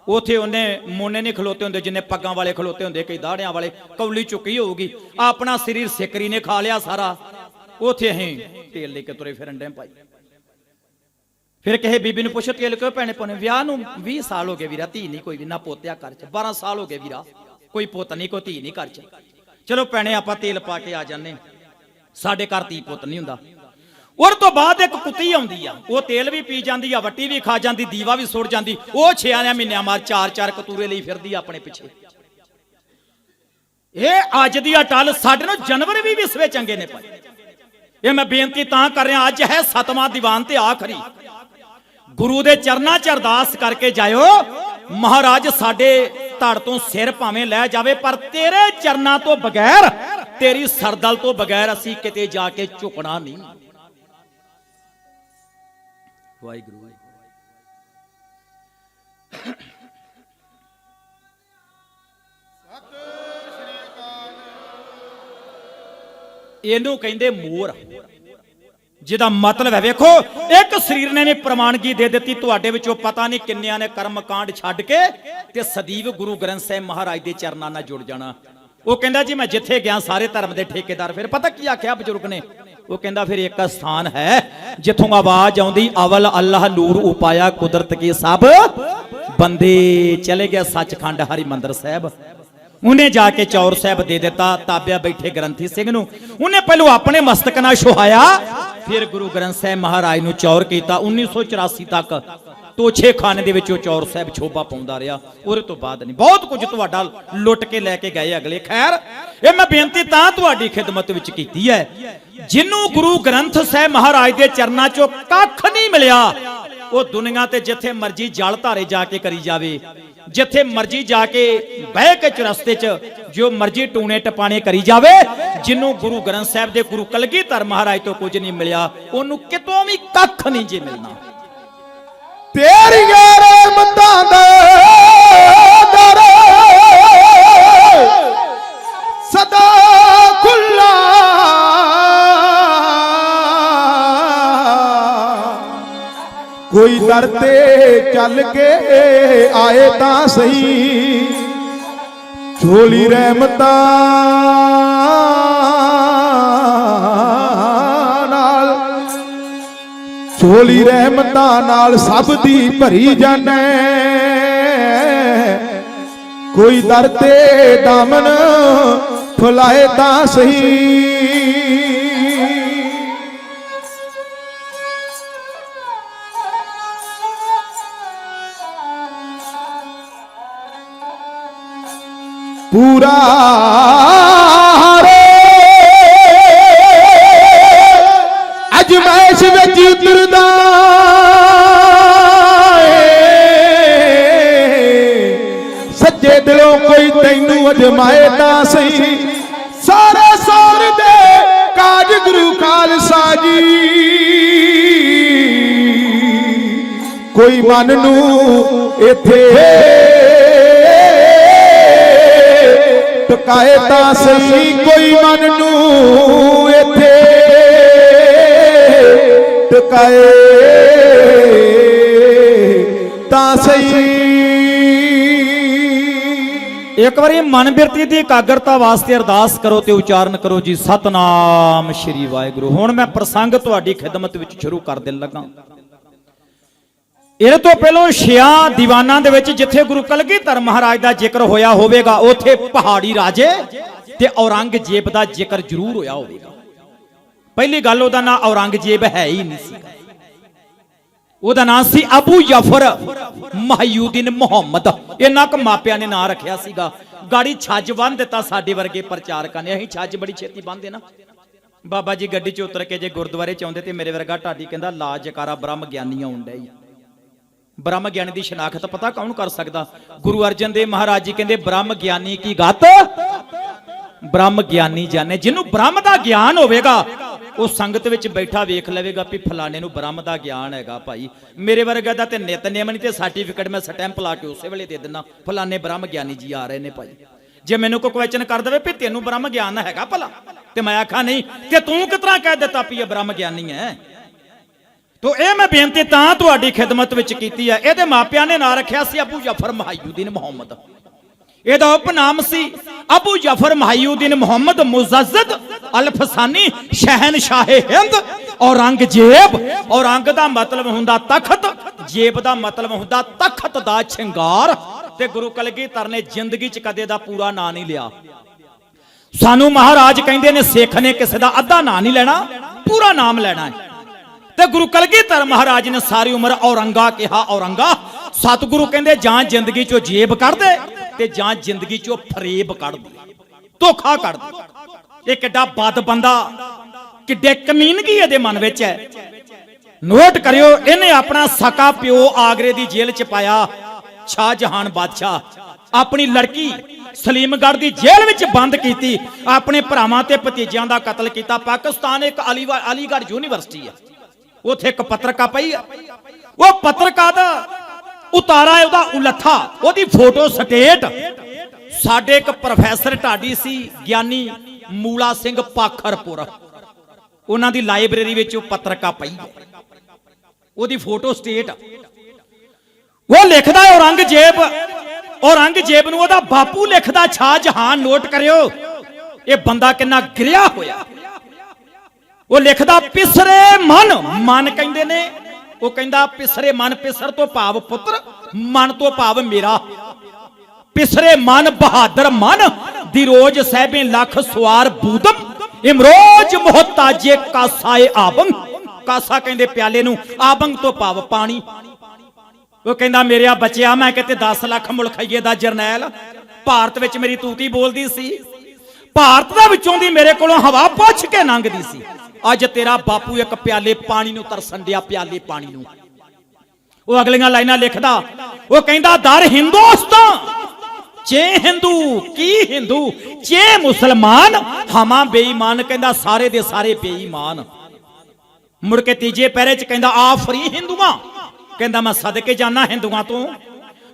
ਉਥੇ ਉਹਨੇ ਮੋਨੇ ਨਹੀਂ ਖਲੋਤੇ ਹੁੰਦੇ, ਜਿੰਨੇ ਪੱਗਾਂ ਵਾਲੇ ਖਲੋਤੇ ਹੁੰਦੇ, ਕਈ ਦਾੜਿਆਂ ਵਾਲੇ। ਕੌਲੀ ਚੁੱਕੀ ਹੋਊਗੀ। ਆਪਣਾ ਸਰੀਰ ਸਿਕਰੀ ਨੇ ਖਾ ਲਿਆ ਸਾਰਾ। ਉਥੇ ਅਸੀਂ ਤੇਲ ਲੈ ਕੇ ਤੁਰੇ ਫਿਰਨ ਡੇ ਭਾਈ। ਫਿਰ ਕਿਸੇ ਬੀਬੀ ਨੂੰ ਪੁੱਛੋ ਤੇਲ ਕਿਉਂ ਭੈਣੇ ਪਾਉਣੇ ਵਿਆਹ ਨੂੰ 20 ਸਾਲ ਹੋ ਗਏ ਵੀਰਾ ਧੀ ਨਹੀਂ ਕੋਈ ਵੀ ਨਾ ਪੋਤਿਆ ਘਰ ਚ 12 ਸਾਲ ਹੋ ਗਏ ਵੀਰਾ ਕੋਈ ਪੁੱਤ ਨਹੀਂ ਕੋਈ ਧੀ ਨਹੀਂ ਘਰ ਚ ਚਲੋ ਭੈਣੇ ਆਪਾਂ ਤੇਲ ਪਾ ਕੇ ਆ ਜਾਂਦੇ ਸਾਡੇ ਘਰ ਧੀ ਪੁੱਤ ਨਹੀਂ ਹੁੰਦਾ ਉਹ ਤੋਂ ਬਾਅਦ ਇੱਕ ਕੁੱਤੀ ਆਉਂਦੀ ਆ ਉਹ ਤੇਲ ਵੀ ਪੀ ਜਾਂਦੀ ਆ ਵੱਟੀ ਵੀ ਖਾ ਜਾਂਦੀ ਦੀਵਾ ਵੀ ਸੁੱਟ ਜਾਂਦੀ ਉਹ ਛਿਆਨਿਆਂ ਮਹੀਨਿਆਂ ਮਾਰ ਚਾਰ ਚਾਰ ਕਤੂਰੇ ਲਈ ਫਿਰਦੀ ਆਪਣੇ ਪਿੱਛੇ ਇਹ ਅੱਜ ਦੀ ਅਟਲ ਸਾਡੇ ਨੂੰ ਜਨਵਰੀ ਵੀ ਵਿਸਵੇ ਚੰਗੇ ਨੇ ਭਾਈ ਇਹ ਮੈਂ ਬੇਨਤੀ ਤਾਂ ਕਰ ਰਿਹਾ ਅੱਜ ਹੈ ਸਤਵਾਂ ਦੀਵਾਨ ਤੇ ਆਖਰੀ ਗੁਰੂ ਦੇ ਚਰਨਾਂ 'ਚ ਅਰਦਾਸ ਕਰਕੇ ਜਾਇਓ। ਮਹਾਰਾਜ ਸਾਡੇ ਧੜ ਤੋਂ ਸਿਰ ਭਾਵੇਂ ਲੈ ਜਾਵੇ, ਪਰ ਤੇਰੇ ਚਰਨਾਂ ਤੋਂ ਬਗੈਰ, ਤੇਰੀ ਸਰਦਲ ਤੋਂ ਬਗੈਰ ਅਸੀਂ ਕਿਤੇ ਜਾ ਕੇ ਝੁਕਣਾ ਨਹੀਂ। ਵਾਹਿਗੁਰੂ ਇਹਨੂੰ ਕਹਿੰਦੇ ਮੋਰ। ਜਿਹਦਾ ਮਤਲਬ ਹੈ, ਵੇਖੋ, ਇੱਕ ਸਰੀਰ ਨੇ ਵੀ ਪ੍ਰਮਾਣਗੀ ਦੇ ਦਿੱਤੀ, ਤੁਹਾਡੇ ਵਿੱਚੋਂ ਪਤਾ ਨਹੀਂ ਕਿੰਨਿਆਂ ਨੇ ਕਰਮ ਕਾਂਡ ਛੱਡ ਕੇ ਤੇ ਸਦੀਵ ਗੁਰੂ ਗ੍ਰੰਥ ਸਾਹਿਬ ਮਹਾਰਾਜ ਦੇ ਚਰਨਾਂ ਨਾਲ ਜੁੜ ਜਾਣਾ। ਉਹ ਕਹਿੰਦਾ ਜੀ, ਮੈਂ ਜਿੱਥੇ ਗਿਆ ਸਾਰੇ ਧਰਮ ਦੇ ਠੇਕੇਦਾਰ, ਫਿਰ ਪਤਾ ਕੀ ਆਖਿਆ ਬਜ਼ੁਰਗ ਨੇ? ਉਹ ਕਹਿੰਦਾ, ਫਿਰ ਇੱਕ ਸਥਾਨ ਹੈ, ਜਿੱਥੋਂ ਆਵਾਜ਼ ਆਉਂਦੀ, ਅਵਲ ਅੱਲਾਹ ਨੂਰ ਉਪਾਇਆ ਕੁਦਰਤ ਕੇ ਸਭ ਬੰਦੇ। ਚਲੇ ਗਿਆ ਸੱਚਖੰਡ ਹਰੀ ਮੰਦਰ ਸਾਹਿਬ। ਉਹਨੇ ਜਾ ਕੇ ਚੌਰ ਸਾਹਿਬ ਦੇ ਦਿੱਤਾ, ਤਾਬਿਆ ਬੈਠੇ ਗ੍ਰੰਥੀ ਸਿੰਘ ਨੂੰ। ਉਹਨੇ ਪਹਿਲੋਂ ਆਪਣੇ ਮਸਤਕ ਨਾਲ ਛੁਹਾਇਆ। ਫਿਰ ਗੁਰੂ ਗ੍ਰੰਥ ਸਾਹਿਬ ਮਹਾਰਾਜ ਨੂੰ ਚੌਰ ਕੀਤਾ 1984 ਤੱਕ। ਤੋਛੇ ਖਾਨੇ ਦੇ ਵਿੱਚ ਉਹ ਚੌਰ ਸਾਹਿਬ ਛੋਬਾ ਪਾਉਂਦਾ ਰਿਹਾ। ਉਹਦੇ ਤੋਂ ਬਾਅਦ ਨਹੀਂ, ਬਹੁਤ ਕੁਝ ਤੁਹਾਡਾ ਲੁੱਟ ਕੇ ਲੈ ਕੇ ਗਏ ਅਗਲੇ। ਖੈਰ, ਇਹ ਮੈਂ ਬੇਨਤੀ ਤਾਂ ਤੁਹਾਡੀ ਖਿਦਮਤ ਵਿੱਚ ਕੀਤੀ ਹੈ ਜਿਹਨੂੰ ਗੁਰੂ ਗ੍ਰੰਥ ਸਾਹਿਬ ਮਹਾਰਾਜ ਦੇ ਚਰਨਾਂ ਚੋਂ ਕੱਖ ਨਹੀਂ ਮਿਲਿਆ। ਉਹ ਦੁਨੀਆ ਤੇ ਜਿੱਥੇ ਮਰਜ਼ੀ ਜਲ ਧਾਰੇ ਜਾ ਕੇ ਕਰੀ ਜਾਵੇ, ਜਿੱਥੇ ਮਰਜ਼ੀ ਜਾ ਕੇ ਬਹਿ ਕੇ ਚੁਰਸਤੇ 'ਚ ਜੋ ਮਰਜ਼ੀ ਟੂਣੇ ਟਪਾਣੇ ਕਰੀ ਜਾਵੇ ਜਿਹਨੂੰ ਗੁਰੂ ਗ੍ਰੰਥ ਸਾਹਿਬ ਦੇ ਗੁਰੂ ਕਲਗੀਧਰ ਮਹਾਰਾਜ ਤੋਂ ਕੁਝ ਨਹੀਂ ਮਿਲਿਆ, ਉਹਨੂੰ ਕਿਤੋਂ ਵੀ ਕੱਖ ਨਹੀਂ ਜੇ ਮਿਲਣਾ। ਤੇਰੀਆਂ ਰਹਿਮਤਾਂ ਦਾ ਕੋਈ ਦਰ ਤੇ ਚੱਲ ਕੇ ਆਏ ਤਾਂ ਸਹੀ। ਝੋਲੀ ਰਹਿਮਤਾਂ ਨਾਲ ਝੋਲੀ ਰਹਿਮਤਾਂ ਨਾਲ ਸਭ ਦੀ ਭਰੀ ਜਾਣੈ ਕੋਈ ਦਰ ਤੇ ਦਾਮਨ ਫੁਲਾਏ ਤਾਂ ਸਹੀ। ਪੂਰਾ ਅਜਮੈਸ਼ ਵਿੱਚ ਉਤਰਦਾ ਏ। ਸੱਚੇ ਦਿਲੋਂ ਕੋਈ ਤੈਨੂੰ ਅਜਮਾਏ ਤਾਂ ਸਹੀ। ਸਾਰੇ ਸਾਰ ਦੇ ਕਾਜ ਗੁਰੂ ਖਾਲਸਾ ਜੀ। ਕੋਈ ਮਨ ਨੂੰ ਇੱਥੇ ਟਿਕਾਏ ਤਾਂ ਸਹੀ ਕੋਈ ਮਨ ਨੂੰ ਇੱਥੇ। ਟਿਕਾਏ ਤਾਂ ਸਹੀ। ਇੱਕ ਵਾਰੀ ਮਨ ਬਿਰਤੀ ਦੀ ਇਕਾਗਰਤਾ ਵਾਸਤੇ ਅਰਦਾਸ ਕਰੋ ਤੇ ਉਚਾਰਨ ਕਰੋ ਜੀ। ਸਤਨਾਮ ਸ਼੍ਰੀ ਵਾਹਿਗੁਰੂ। ਹੁਣ ਮੈਂ ਪ੍ਰਸੰਗ ਤੁਹਾਡੀ ਖਿਦਮਤ ਵਿੱਚ ਸ਼ੁਰੂ ਕਰ ਦੇਣ ਲੱਗਾ। ਇਹਦੇ ਤੋਂ ਪਹਿਲਾਂ ਛਿਆਂ ਦੀਵਾਨਾਂ ਦੇ ਵਿੱਚ ਜਿੱਥੇ ਗੁਰੂ ਕਲਗੀਧਰ ਮਹਾਰਾਜ ਦਾ ਜ਼ਿਕਰ ਹੋਇਆ ਹੋਵੇਗਾ, ਉੱਥੇ ਪਹਾੜੀ ਰਾਜੇ ਤੇ ਔਰੰਗਜ਼ੇਬ ਦਾ ਜ਼ਿਕਰ ਜ਼ਰੂਰ ਹੋਇਆ ਹੋਵੇਗਾ। ਪਹਿਲੀ ਗੱਲ, ਉਹਦਾ ਨਾਂ ਔਰੰਗਜ਼ੇਬ ਹੈ ਹੀ ਨਹੀਂ ਸੀ। ਉਹਦਾ ਨਾਂ ਸੀ ਅਬੂ ਯਫਰ ਮਹਯੂਦੀਨ ਮੁਹੰਮਦ। ਇਹਨਾਂ ਕ ਮਾਪਿਆਂ ਨੇ ਨਾਂ ਰੱਖਿਆ ਸੀਗਾ। ਗਾੜੀ ਛੱਜ ਬੰਨ ਦਿੱਤਾ ਸਾਡੇ ਵਰਗੇ ਪ੍ਰਚਾਰਕਾਂ ਨੇ। ਅਸੀਂ ਛੱਜ ਬੜੀ ਛੇਤੀ ਬੰਨਦੇ ਨਾ। ਬਾਬਾ ਜੀ ਗੱਡੀ 'ਚ ਉਤਰ ਕੇ ਜੇ ਗੁਰਦੁਆਰੇ 'ਚ ਆਉਂਦੇ ਤੇ ਮੇਰੇ ਵਰਗਾ ਢਾਡੀ ਕਹਿੰਦਾ, ਲਾ ਜਕਾਰਾ ਬ੍ਰਹਮ ਗਿਆਨੀ ਆਉਣ ਡਿਆ ਬ੍ਰਹਮ ਗਿਆਨੀ ਦੀ ਸ਼ਨਾਖਤ ਪਤਾ ਕੌਣ ਕਰ ਸਕਦਾ? ਗੁਰੂ ਅਰਜਨ ਦੇਵ ਮਹਾਰਾਜ ਜੀ ਕਹਿੰਦੇ, ਬ੍ਰਹਮ ਗਿਆਨੀ ਕੀ ਗਤ? ਬ੍ਰਹਮ ਗਿਆਨੀ ਜਾਣੇ, ਜਿਹਨੂੰ ਬ੍ਰਹਮ ਦਾ ਗਿਆਨ ਹੋਵੇਗਾ, ਉਹ ਸੰਗਤ ਵਿੱਚ ਬੈਠਾ ਵੇਖ ਲਵੇਗਾ ਵੀ ਫਲਾਣੇ ਨੂੰ ਬ੍ਰਹਮ ਦਾ ਗਿਆਨ ਹੈਗਾ ਭਾਈ। ਮੇਰੇ ਵਰਗਾ ਦਾ ਤੇ ਨਿਤਨੇਮ ਨਹੀਂ ਤੇ ਸਰਟੀਫਿਕੇਟ ਮੈਂ ਸਟੈਂਪ ਲਾ ਕੇ ਉਸੇ ਵੇਲੇ ਦੇ ਦਿੰਦਾ। ਫਲਾਣੇ ਬ੍ਰਹਮ ਗਿਆਨੀ ਜੀ ਆ ਰਹੇ ਨੇ ਭਾਈ। ਜੇ ਮੈਨੂੰ ਕੋਈ ਕੁਐਸਚਨ ਕਰ ਦੇਵੇ ਵੀ ਤੈਨੂੰ ਬ੍ਰਹਮ ਗਿਆਨ ਹੈਗਾ ਭਲਾ, ਤੇ ਮੈਂ ਆਖਾਂ ਨਹੀਂ, ਤੇ ਤੂੰ ਕਿਤਨਾ ਕਹਿ ਦਿੱਤਾ ਵੀ ਇਹ ਬ੍ਰਹਮ ਗਿਆਨੀ ਹੈ? ਤੋ ਇਹ ਮੈਂ ਬੇਨਤੀ ਤਾਂ ਤੁਹਾਡੀ ਖਿਦਮਤ ਵਿੱਚ ਕੀਤੀ ਹੈ ਇਹਦੇ ਮਾਪਿਆਂ ਨੇ ਨਾਂ ਰੱਖਿਆ ਸੀ ਅਬੂ ਜਫਰ ਮਹਾਯੂਦੀਨ ਮੁਹੰਮਦ। ਇਹਦਾ ਉਪਨਾਮ ਸੀ ਅਬੂ ਜਫਰ ਮਹਾਯੂਦੀਨ ਮੁਹੰਮਦ ਮੁਜ਼ੱਜ਼ਦ ਅਲਫਸਾਨੀ ਸ਼ਹਿਨਸ਼ਾਹ ਹਿੰਦ। ਔਰੰਗਜ਼ੇਬ ਔਰੰਗ ਦਾ ਮਤਲਬ ਹੁੰਦਾ ਤਖਤ, ਜੇਬ ਦਾ ਮਤਲਬ ਹੁੰਦਾ ਤਖਤ ਦਾ ਸ਼ਿੰਗਾਰ ਤੇ ਗੁਰੂ ਕਲਗੀਧਰ ਨੇ ਜ਼ਿੰਦਗੀ 'ਚ ਕਦੇ ਦਾ ਪੂਰਾ ਨਾਂ ਨਹੀਂ ਲਿਆ। ਸਾਨੂੰ ਮਹਾਰਾਜ ਕਹਿੰਦੇ ਨੇ, ਸਿੱਖ ਨੇ ਕਿਸੇ ਦਾ ਅੱਧਾ ਨਾਂ ਨਹੀਂ ਲੈਣਾ, ਪੂਰਾ ਨਾਮ ਲੈਣਾ ਹੈ। ਤੇ ਗੁਰੂ ਕਲਗੀਧਰ ਮਹਾਰਾਜ ਨੇ ਸਾਰੀ ਉਮਰ ਔਰੰਗਾ ਕਿਹਾ, ਔਰੰਗਾ, ਸਤਿਗੁਰੂ ਕਹਿੰਦੇ, ਜਾਂ ਜ਼ਿੰਦਗੀ ਚੋਂ ਜੇਬ ਕੱਢ ਦੇ ਤੇ ਜਾਂ ਜ਼ਿੰਦਗੀ ਚੋਂ ਫਰੇਬ ਕੱਢ ਦੇ, ਧੋਖਾ ਕੱਢ ਦੇ। ਇਹ ਕਿੱਡਾ ਬਦ ਬੰਦਾ, ਕਿੱਡੇ ਕਮੀਨਗੀ ਇਹਦੇ ਮਨ ਵਿੱਚ ਹੈ? ਨੋਟ ਕਰਿਓ, ਇਹਨੇ ਆਪਣਾ ਸਕਾ ਪਿਓ ਆਗਰੇ ਦੀ ਜੇਲ੍ਹ ਚ ਪਾਇਆ ਸ਼ਾਹ ਜਹਾਨ ਬਾਦਸ਼ਾਹ। ਆਪਣੀ ਲੜਕੀ ਸਲੀਮਗੜ੍ਹ ਦੀ ਜੇਲ੍ਹ ਵਿੱਚ ਬੰਦ ਕੀਤੀ, ਆਪਣੇ ਭਰਾਵਾਂ ਤੇ ਭਤੀਜਿਆਂ ਦਾ ਕਤਲ ਕੀਤਾ। ਪਾਕਿਸਤਾਨ ਇੱਕ ਅਲੀਵਾ ਅਲੀਗੜ੍ਹ ਯੂਨੀਵਰਸਿਟੀ ਹੈ। ਉੱਥੇ ਇੱਕ ਪੱਤਰਕਾ ਪਈ ਆ। ਉਹ ਪੱਤਰਕਾ ਦਾ ਉਤਾਰਾ ਉਹਦਾ ਉਲੱਥਾ। ਉਹਦੀ ਫੋਟੋ ਸਟੇਟ। ਸਾਡੇ ਇੱਕ ਪ੍ਰੋਫੈਸਰ ਢਾਡੀ ਸੀ, ਗਿਆਨੀ ਮੂਲਾ ਸਿੰਘ ਪਾਖਰਪੁਰ। ਉਹਨਾਂ ਦੀ ਲਾਇਬ੍ਰੇਰੀ ਵਿੱਚ ਉਹ ਪੱਤਰਕਾ ਪਈ ਹੈ ਉਹਦੀ ਫੋਟੋ ਸਟੇਟ ਉਹ ਲਿਖਦਾ ਔਰੰਗਜ਼ੇਬ ਔਰੰਗਜ਼ੇਬ ਨੂੰ ਉਹਦਾ ਬਾਪੂ ਲਿਖਦਾ ਛਾ ਜਹਾਨ ਨੋਟ ਕਰਿਓ। ਇਹ ਬੰਦਾ ਕਿੰਨਾ ਗਿਰਿਆ ਹੋਇਆ। ਉਹ ਲਿਖਦਾ ਪਿਸਰੇ ਮਨ ਮਨ ਕਹਿੰਦੇ ਨੇ, ਉਹ ਕਹਿੰਦਾ ਪਿਸਰੇ ਮਨ, ਪਿਸਰ ਤੋਂ ਭਾਵ ਪੁੱਤਰ, ਮਨ ਤੋਂ ਭਾਵ ਮੇਰਾ। ਪਿਸਰੇ ਮਨ, ਬਹਾਦਰ ਮਨ, ਦੀ ਰੋਜ ਸਹਿਬੇ ਲੱਖ ਸਵਾਰ ਬੂਦਮ, ਇਮਰੋਜ ਮੁਹਤਾਜੇ ਕਾਸਾਏ ਆਬੰਗ ਕਾਸਾ ਕਹਿੰਦੇ ਪਿਆਲੇ ਨੂੰ ਆਬੰਗ ਤੋਂ ਭਾਵ ਪਾਣੀ। ਉਹ ਕਹਿੰਦਾ, ਮੇਰਿਆ ਬੱਚਿਆ, ਮੈਂ ਕਿਤੇ 10 ਲੱਖ ਮੁਲਖਈਏ ਦਾ ਜਰਨੈਲ। ਭਾਰਤ ਵਿੱਚ ਮੇਰੀ ਤੂਤੀ ਬੋਲਦੀ ਸੀ। ਭਾਰਤ ਦਾ ਵਿੱਚੋਂ ਦੀ ਮੇਰੇ ਕੋਲੋਂ ਹਵਾ ਪੁੱਛ ਕੇ ਲੰਘਦੀ ਸੀ। ਅੱਜ ਤੇਰਾ ਬਾਪੂ ਇੱਕ ਪਿਆਲੇ ਪਾਣੀ ਨੂੰ ਤਰਸਣ ਡਿਆ, ਪਿਆਲੇ ਪਾਣੀ ਨੂੰ। ਉਹ ਅਗਲੀਆਂ ਲਾਈਨਾਂ ਲਿਖਦਾ, ਉਹ ਕਹਿੰਦਾ, ਦਰ ਹਿੰਦੁਸਤਾਨ ਚੇ ਹਿੰਦੂ, ਕੀ ਹਿੰਦੂ? ਚੇ ਮੁਸਲਮਾਨ, ਹਮਾ ਬੇਈਮਾਨ, ਕਹਿੰਦਾ, ਸਾਰੇ ਦੇ ਸਾਰੇ ਬੇਈਮਾਨ। ਮੁੜ ਕੇ ਤੀਜੇ ਪਹਿਰੇ ਚ ਕਹਿੰਦਾ, ਆ ਫਰੀ ਹਿੰਦੂਆਂ। ਕਹਿੰਦਾ, ਮੈਂ ਸਦਕੇ ਜਾਣਾ ਹਿੰਦੂਆਂ ਤੋਂ।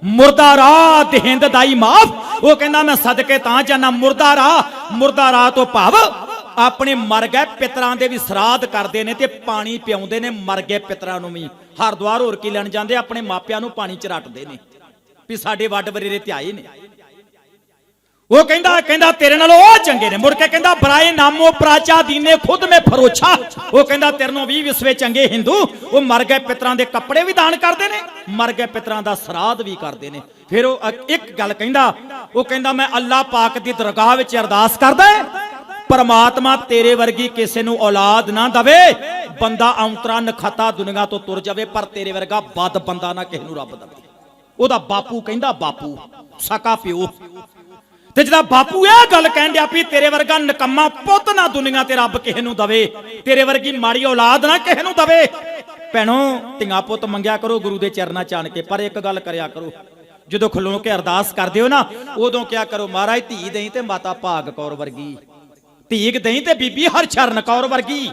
ਮੁਰਦਾ ਰਾਹ ਤੇ ਹਿੰਦ ਦਾਈ ਮਾਫ। ਉਹ ਕਹਿੰਦਾ, ਮੈਂ ਸਦਕੇ ਤਾਂ ਜਾਣਾ ਮੁਰਦਾ ਰਾਹ ਮੁਰਦਾ ਰਾਹ ਤੋਂ ਭਾਵ ਆਪਣੇ ਮਰ ਗਏ ਪਿਤਰਾਂ ਦੇ ਵੀ ਸਰਾਧ ਕਰਦੇ ਨੇ ਤੇ ਪਾਣੀ ਪਿਆਉਂਦੇ ਨੇ ਮਰ ਗਏ ਪਿਤਰਾਂ ਨੂੰ ਵੀ। ਹਰਦੁਆਰ ਹੋਰ ਕੀ ਲੈਣ ਜਾਂਦੇ ਆਪਣੇ ਮਾਪਿਆਂ ਨੂੰ ਪਾਣੀ ਚ ਰਟਦੇ ਨੇ। ਵੀ ਸਾਡੇ ਵੱਡ ਵਰੇਰੇ ਧਿਆਏ ਨੇ। ਉਹ ਕਹਿੰਦਾ ਕਹਿੰਦਾ ਤੇਰੇ ਨਾਲ ਉਹ ਚੰਗੇ ਨੇ। ਮੁੜ ਕੇ ਕਹਿੰਦਾ ਬਰਾਏ ਨਾਮੋ ਪ੍ਰਾਚਾ ਦੀਨੇ ਖੁਦ ਮੇ ਫਰੋਛਾ। ਉਹ ਕਹਿੰਦਾ ਤੇਰੇ ਨੂੰ 20 ਵਿਸਵੇ ਚੰਗੇ ਹਿੰਦੂ। ਉਹ ਮਰ ਗਏ ਪਿਤਰਾਂ ਦੇ ਕੱਪੜੇ ਵੀ ਦਾਨ ਕਰਦੇ ਨੇ। ਮਰ ਗਏ ਪਿਤਰਾਂ ਦਾ ਸਰਾਧ ਵੀ ਕਰਦੇ ਨੇ। ਫਿਰ ਉਹ ਇੱਕ ਗੱਲ ਕਹਿੰਦਾ ਉਹ ਕਹਿੰਦਾ ਮੈਂ ਅੱਲਾਹ ਪਾਕ ਦੀ ਦਰਗਾਹ ਵਿੱਚ ਅਰਦਾਸ ਕਰਦਾ ਹਾਂ, ਪਰਮਾਤਮਾ ਤੇਰੇ ਵਰਗੀ ਕਿਸੇ ਨੂੰ ਔਲਾਦ ਨਾ ਦਵੇ। ਬੰਦਾ ਔਂਤਰਾ ਨਖਤਾ ਦੁਨੀਆ ਤੋਂ ਤੁਰ ਜਾਵੇ, ਪਰ ਤੇਰੇ ਵਰਗਾ ਬਦ ਬੰਦਾ ਨਾ ਕਿਸੇ ਨੂੰ ਰੱਬ ਦਵੇ। ਉਹਦਾ ਬਾਪੂ ਕਹਿੰਦਾ, ਬਾਪੂ, ਸਕਾ ਪਿਓ। ਤੇ ਜਿਹਦਾ ਬਾਪੂ ਇਹ ਗੱਲ ਕਹਿਣ ਡਿਆ ਵੀ ਤੇਰੇ ਵਰਗਾ ਨਕੰਮਾ ਪੁੱਤ ਨਾ ਦੁਨੀਆ ਤੇ ਰੱਬ ਕਿਸੇ ਨੂੰ ਦਵੇ, ਤੇਰੇ ਵਰਗੀ ਮਾੜੀ ਔਲਾਦ ਨਾ ਕਿਸੇ ਨੂੰ ਦਵੇ। ਭੈਣੋ, ਧੀਆਂ ਪੁੱਤ ਮੰਗਿਆ ਕਰੋ, ਗੁਰੂ ਦੇ ਚਰਨਾਂ ਚ ਆਣ ਕੇ, ਪਰ ਇੱਕ ਗੱਲ ਕਰਿਆ ਕਰੋ। ਜਦੋਂ ਖਲੋ ਕੇ ਅਰਦਾਸ ਕਰਦੇ ਹੋ ਨਾ, ਉਦੋਂ ਕਿਆ ਕਰੋ, ਮਹਾਰਾਜ ਧੀ ਦੇਈ ਤੇ ਮਾਤਾ ਭਾਗ ਕੌਰ ਵਰਗੀ। ਧੀਕ ਦੇਈ ਤੇ ਬੀਬੀ ਹਰਚਰਨ ਕੌਰ ਵਰਗੀ।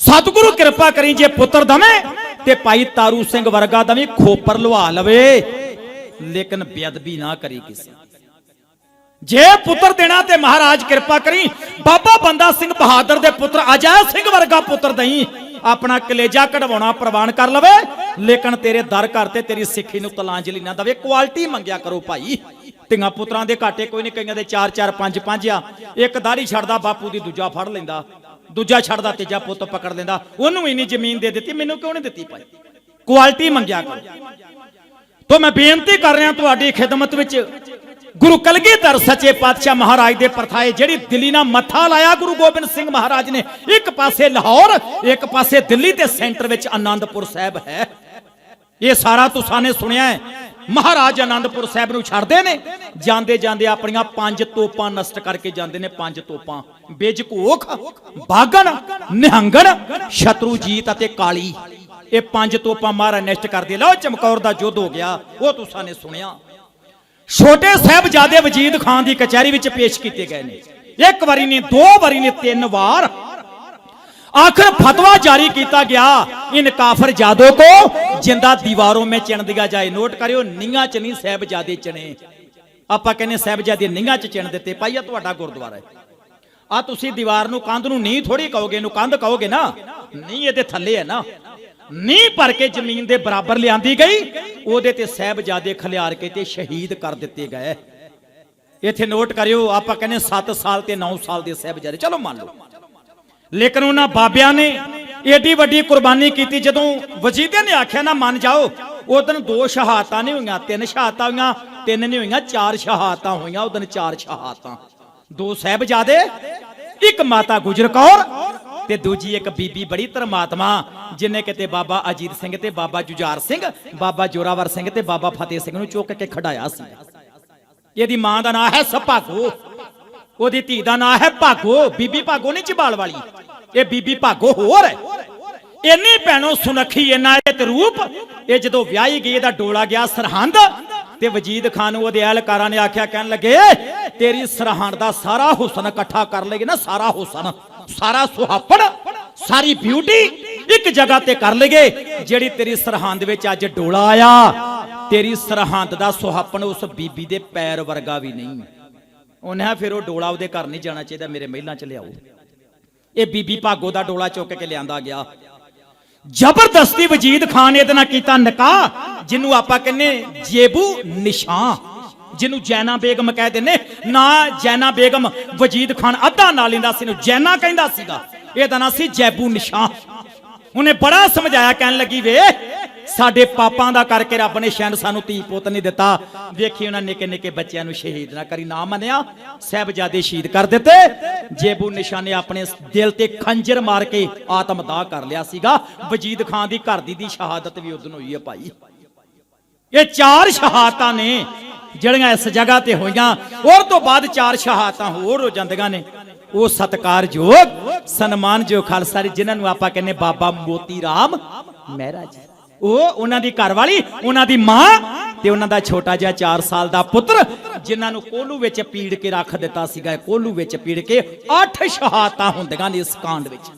ਸਤਿਗੁਰੂ ਕਿਰਪਾ ਕਰੀ ਜੇ ਪੁੱਤਰ ਦਵੇਂ ਤੇ ਭਾਈ ਤਾਰੂ ਸਿੰਘ ਵਰਗਾ ਦਵੇਂ ਖੋਪਰ ਲਵਾ ਲਵੇ। ਲੇਕਿਨ ਬੇਅਦਬੀ ਨਾ ਕਰੀ ਕਿਸੇ। ਜੇ ਪੁੱਤਰ ਦੇਣਾ ਤੇ ਮਹਾਰਾਜ ਕਿਰਪਾ ਕਰੀ। ਬਾਬਾ ਬੰਦਾ ਸਿੰਘ ਬਹਾਦਰ ਦੇ ਪੁੱਤਰ ਅਜੈ ਸਿੰਘ ਵਰਗਾ ਪੁੱਤਰ ਦਈ ਆਪਣਾ ਕਲੇਜਾ ਕਢਵਾਉਣਾ ਪ੍ਰਵਾਨ ਕਰ ਲਵੇ। ਲੇਕਿਨ ਤੇਰੇ ਦਰ ਘਰ ਤੇ ਤੇਰੀ ਸਿੱਖੀ ਨੂੰ ਤਲਾਂਜਲੀ ਨਾ ਦਵੇ। ਕੁਆਲਿਟੀ ਮੰਗਿਆ ਕਰੋ ਭਾਈ। ਧੀਆਂ ਪੁੱਤਰਾਂ ਦੇ ਘਾਟੇ ਕੋਈ ਨਹੀਂ, ਕਈਆਂ ਦੇ 4 4 5 5 ਆ। ਇੱਕ ਦਾੜੀ ਛੱਡਦਾ, ਬਾਪੂ ਦੀ ਦੂਜਾ ਫੜ ਲੈਂਦਾ। ਦੂਜਾ ਛੱਡਦਾ, ਤੀਜਾ ਪੁੱਤ ਪਕੜ ਲੈਂਦਾ। ਉਹਨੂੰ ਇੰਨੀ ਜ਼ਮੀਨ ਦੇ ਦਿੱਤੀ, ਮੈਨੂੰ ਕਿਉਂ ਨਹੀਂ ਦਿੱਤੀ ਭਾਈ? ਕੁਆਲਿਟੀ ਮੰਗਿਆ ਕਰੋ। ਤੋ ਮੈਂ ਬੇਨਤੀ ਕਰ ਰਿਹਾ ਤੁਹਾਡੀ ਖਿਦਮਤ ਵਿੱਚ, ਗੁਰੂ ਕਲਗੀਧਰ ਸੱਚੇ ਪਾਤਸ਼ਾਹ ਮਹਾਰਾਜ ਦੇ ਪਰਥਾਏ, ਜਿਹੜੀ ਦਿੱਲੀ ਨਾਲ ਮੱਥਾ ਲਾਇਆ ਗੁਰੂ ਗੋਬਿੰਦ ਸਿੰਘ ਮਹਾਰਾਜ ਨੇ, ਇੱਕ ਪਾਸੇ ਲਾਹੌਰ, ਇੱਕ ਪਾਸੇ ਦਿੱਲੀ ਤੇ ਸੈਂਟਰ ਵਿੱਚ ਆਨੰਦਪੁਰ ਸਾਹਿਬ ਹੈ। ਇਹ ਸਾਰਾ ਤੁਸਾਂ ਨੇ ਸੁਣਿਆ ਹੈ। ਮਹਾਰਾਜ ਆਨੰਦਪੁਰ ਸਾਹਿਬ ਨੂੰ ਛੱਡਦੇ ਨੇ। ਜਾਂਦੇ ਜਾਂਦੇ ਆਪਣੀਆਂ ਪੰਜ ਤੋਪਾਂ ਨਸ਼ਟ ਕਰਕੇ ਜਾਂਦੇ ਨੇ, ਪੰਜ ਤੋਪਾਂ। ਬੇਜਕੋਖ ਬਾਗਣ ਨਿਹੰਗਣ, ਸ਼ਤਰੂਜੀਤ ਅਤੇ ਕਾਲੀ। ਇਹ ਪੰਜ ਤੋਪਾਂ ਮਹਾਰਾਜ ਨਸ਼ਟ ਕਰਦੇ। ਲਓ ਚਮਕੌਰ ਦਾ ਯੁੱਧ ਹੋ ਗਿਆ। ਉਹ ਤੁਸਾਂ ਨੇ ਸੁਣਿਆ। ਛੋਟੇ ਸਾਹਿਬਜ਼ਾਦੇ ਵਜੀਦ ਖਾਨ ਦੀ ਕਚਹਿਰੀ ਵਿੱਚ ਪੇਸ਼ ਕੀਤੇ ਗਏ ਨੇ। ਇੱਕ ਵਾਰੀ ਨੇ ਦੋ ਵਾਰੀ ਨੇ ਤਿੰਨ ਵਾਰ आखिर फतवा जारी किया गया इन काफर जादों को जिंदा दीवारों में चिण दिया जाए नोट करियो ਨੀਹਾਂ ਚ ਨਹੀਂ ਸਾਹਿਬਜ਼ਾਦੇ ਚਣੇ ਆਪਾਂ ਕਹਿੰਦੇ ਸਾਹਿਬਜ਼ਾਦੇ ਨੀਹਾਂ ਚ ਚਿਣ ਦਿੱਤੇ ਭਾਈ ਆ ਤੁਹਾਡਾ ਗੁਰਦੁਆਰਾ ਹੈ ਆ ਤੁਸੀਂ ਦੀਵਾਰ ਨੂੰ ਕੰਧ ਨੂੰ ਨਹੀਂ ਥੋੜੀ ਕਹੋਗੇ ਇਹਨੂੰ ਕੰਧ ਕਹੋਗੇ ਨਾ ਨਹੀਂ ਇਹਦੇ ਥੱਲੇ ਹੈ ਨਾ ਨੀ ਭਰ ਕੇ ਜ਼ਮੀਨ ਦੇ ਬਰਾਬਰ ਲਿਆਂਦੀ ਗਈ ਉਹਦੇ ਤੇ ਸਾਹਿਬਜ਼ਾਦੇ ਖਲਿਆਰ ਕੇ ਤੇ ਸ਼ਹੀਦ ਕਰ ਦਿੱਤੇ ਗਏ ਇੱਥੇ ਨੋਟ ਕਰਿਓ ਆਪਾਂ ਕਹਿੰਦੇ 7 ਸਾਲ ਤੇ 9 ਸਾਲ ਦੇ ਸਾਹਿਬਜ਼ਾਦੇ ਚਲੋ ਮੰਨ ਲਓ ਲੇਕਿਨ ਉਹਨਾਂ ਬਾਬਿਆਂ ਨੇ ਏਡੀ ਵੱਡੀ ਕੁਰਬਾਨੀ ਕੀਤੀ। ਜਦੋਂ ਵਜੀਦੇ ਨੇ ਆਖਿਆ, ਨਾ, ਮੰਨ ਜਾਓ, ਉਹ ਦਿਨ ਦੋ ਸ਼ਹਾਦਤਾਂ ਨਹੀਂ ਹੋਈਆਂ, ਤਿੰਨ ਸ਼ਹਾਦਤਾਂ ਹੋਈਆਂ, ਤਿੰਨ ਨਹੀਂ ਹੋਈਆਂ, ਚਾਰ ਸ਼ਹਾਦਤਾਂ ਹੋਈਆਂ, ਉਹ ਦਿਨ ਚਾਰ ਸ਼ਹਾਦਤਾਂ। ਦੋ ਸਾਹਿਬਜ਼ਾਦੇ, ਇੱਕ ਮਾਤਾ ਗੁਜਰ ਕੌਰ ਤੇ ਦੂਜੀ ਇੱਕ ਬੀਬੀ ਬੜੀ ਧਰਮਾਤਮਾ, ਜਿਨੇ ਕਿਤੇ ਬਾਬਾ ਅਜੀਤ ਸਿੰਘ ਤੇ ਬਾਬਾ ਜੁਝਾਰ ਸਿੰਘ, ਬਾਬਾ ਜੋਰਾਵਰ ਸਿੰਘ ਤੇ ਬਾਬਾ ਫਤਿਹ ਸਿੰਘ ਨੂੰ ਚੁੱਕ ਕੇ ਖੜਾਇਆ ਸੀ। ਇਹਦੀ ਮਾਂ ਦਾ ਨਾਂ ਹੈ ਸਭਾਗੋ, ਉਹਦੀ ਧੀ ਦਾ ਨਾਂ ਹੈ ਭਾਗੋ, ਬੀਬੀ ਭਾਗੋ ਨਹੀਂ, ਚਬਾਲ ਵਾਲੀ। ਇਹ ਬੀਬੀ ਭਾਗੋ ਹੋਰ ਹੈ। ਇੰਨੀ ਭੈਣੋ ਸੁਨੱਖੀ ਇਹਨਾਂ ਰੂਪ, ਇਹ ਜਦੋਂ ਵਿਆਹੀ ਗਈ, ਇਹਦਾ ਡੋਲਾ ਗਿਆ ਸਰਹੰਦ ਤੇ ਵਜੀਦ ਖਾਨ ਨੂੰ ਉਹਦੇ ਅਹਿਲਕਾਰਾਂ ਨੇ ਆਖਿਆ, ਕਹਿਣ ਲੱਗੇ, ਤੇਰੀ ਸਰਹੰਦ ਦਾ ਸਾਰਾ ਹੁਸਨ ਇਕੱਠਾ ਕਰ ਲੇਗੇ ਨਾ, ਸਾਰਾ ਹੁਸਨ, ਸਾਰਾ ਸੁਹਾਪਣ, ਸਾਰੀ ਬਿਊਟੀ ਇੱਕ ਜਗ੍ਹਾ ਤੇ ਕਰ ਲੇਗੇ ਜਿਹੜੀ ਤੇਰੀ ਸਰਹੰਦ ਵਿੱਚ ਅੱਜ ਡੋਲਾ ਆਇਆ। ਤੇਰੀ ਸਰਹੰਦ ਦਾ ਸੁਹਾਪਣ ਉਸ ਬੀਬੀ ਦੇ ਪੈਰ ਵਰਗਾ ਵੀ ਨਹੀਂ। ਉਹਨੇ ਫਿਰ ਉਹ ਡੋਲਾ ਉਹਦੇ ਘਰ ਨਹੀਂ ਜਾਣਾ ਚਾਹੀਦਾ, ਮੇਰੇ ਮਹਿਲਾਂ ਚ ਲਿਆਓ। ਇਹ ਬੀਬੀ ਭਾਗੋ ਦਾ ਡੋਲਾ ਚੁੱਕ ਕੇ ਲਿਆਂਦਾ ਗਿਆ। ਜ਼ਬਰਦਸਤੀ ਵਜੀਦ ਖਾਨ ਨੇ ਇਹਦੇ ਨਾਲ ਕੀਤਾ ਨਿਕਾਹ, ਜਿਹਨੂੰ ਆਪਾਂ ਕਹਿੰਨੇ ਜੇਬੂ ਨਿਸ਼ਾਂ ਜਿਹਨੂੰ ਜੈਨਾ ਬੇਗਮ ਕਹਿ ਦਿੰਨੇ ਨਾ ਜੈਨਾ ਬੇਗਮ, ਵਜੀਦ ਖਾਨ ਅੱਧਾ ਨਾ ਲੈਂਦਾ ਸੀ ਨੂੰ ਜੈਨਾ ਕਹਿੰਦਾ ਸੀਗਾ। ਇਹਦਾ ਨਾਂ ਸੀ ਜੈਬੂ ਨਿਸ਼ਾਂ ਉਹਨੇ ਬੜਾ ਸਮਝਾਇਆ, ਕਹਿਣ ਲੱਗੀ ਵੇ ਸਾਡੇ ਪਾਪਾਂ ਦਾ ਕਰਕੇ ਰੱਬ ਨੇ ਸ਼ੈਨ ਸਾਨੂੰ ਧੀ ਪੁੱਤ ਨਹੀਂ ਦਿੱਤਾ। ਵੇਖੀ ਉਹਨਾਂ ਨਿੱਕੇ ਨਿੱਕੇ ਬੱਚਿਆਂ ਨੂੰ ਸ਼ਹੀਦ ਨਾ ਕਰੀ, ਨਾ ਮੰਨਿਆ। ਸਾਹਿਬਜ਼ਾਦੇ ਸ਼ਹੀਦ ਕਰ ਦਿੱਤੇ। ਜੇਬੂ ਨਿਸ਼ਾਨ ਨੇ ਆਪਣੇ ਦਿਲ ਤੇ ਖੰਜਰ ਮਾਰ ਕੇ ਆਤਮਦਾਹ ਕਰ ਲਿਆ ਸੀਗਾ। ਵਜੀਦ ਖਾਨ ਦੀ ਘਰ ਦੀ ਦੀ ਸ਼ਹਾਦਤ ਵੀ ਉਦੋਂ ਹੋਈ ਹੈ ਭਾਈ। ਇਹ ਚਾਰ ਸ਼ਹਾਦਤਾਂ ਨੇ ਜਿਹੜੀਆਂ ਇਸ ਜਗ੍ਹਾ ਤੇ ਹੋਈਆਂ। ਔਰ ਤੋਂ ਬਾਅਦ ਚਾਰ ਸ਼ਹਾਦਤਾਂ ਹੋਰ ਹੋ ਜਾਂਦੀਆਂ ਨੇ। ਉਹ ਸਤਕਾਰਯੋਗ, ਸਨਮਾਨਯੋਗ ਖਾਲਸਾ ਜੀ, ਜਿਨ੍ਹਾਂ ਨੂੰ ਆਪਾਂ ਕਹਿੰਦੇ ਬਾਬਾ ਮੋਤੀ ਰਾਮ ਮਹਿਰਾ ਜੀ। ਉਹ ਉਹਨਾਂ ਦੀ ਘਰਵਾਲੀ, ਉਹਨਾਂ ਦੀ ਮਾਂ ਤੇ ਉਹਨਾਂ ਦਾ ਛੋਟਾ ਜਿਹਾ 4 ਸਾਲ ਦਾ ਪੁੱਤਰ, ਜਿਨ੍ਹਾਂ ਨੂੰ ਕੋਲੂ ਵਿੱਚ ਪੀੜ ਕੇ ਰੱਖ ਦਿੱਤਾ ਸੀਗਾ। ਕੋਲੂ ਵਿੱਚ ਪੀੜ ਕੇ ਅੱਠ ਸ਼ਹਾਦਤਾਂ ਹੁੰਦੀਆਂ ਨੇ ਇਸ ਕਾਂਡ ਵਿੱਚ।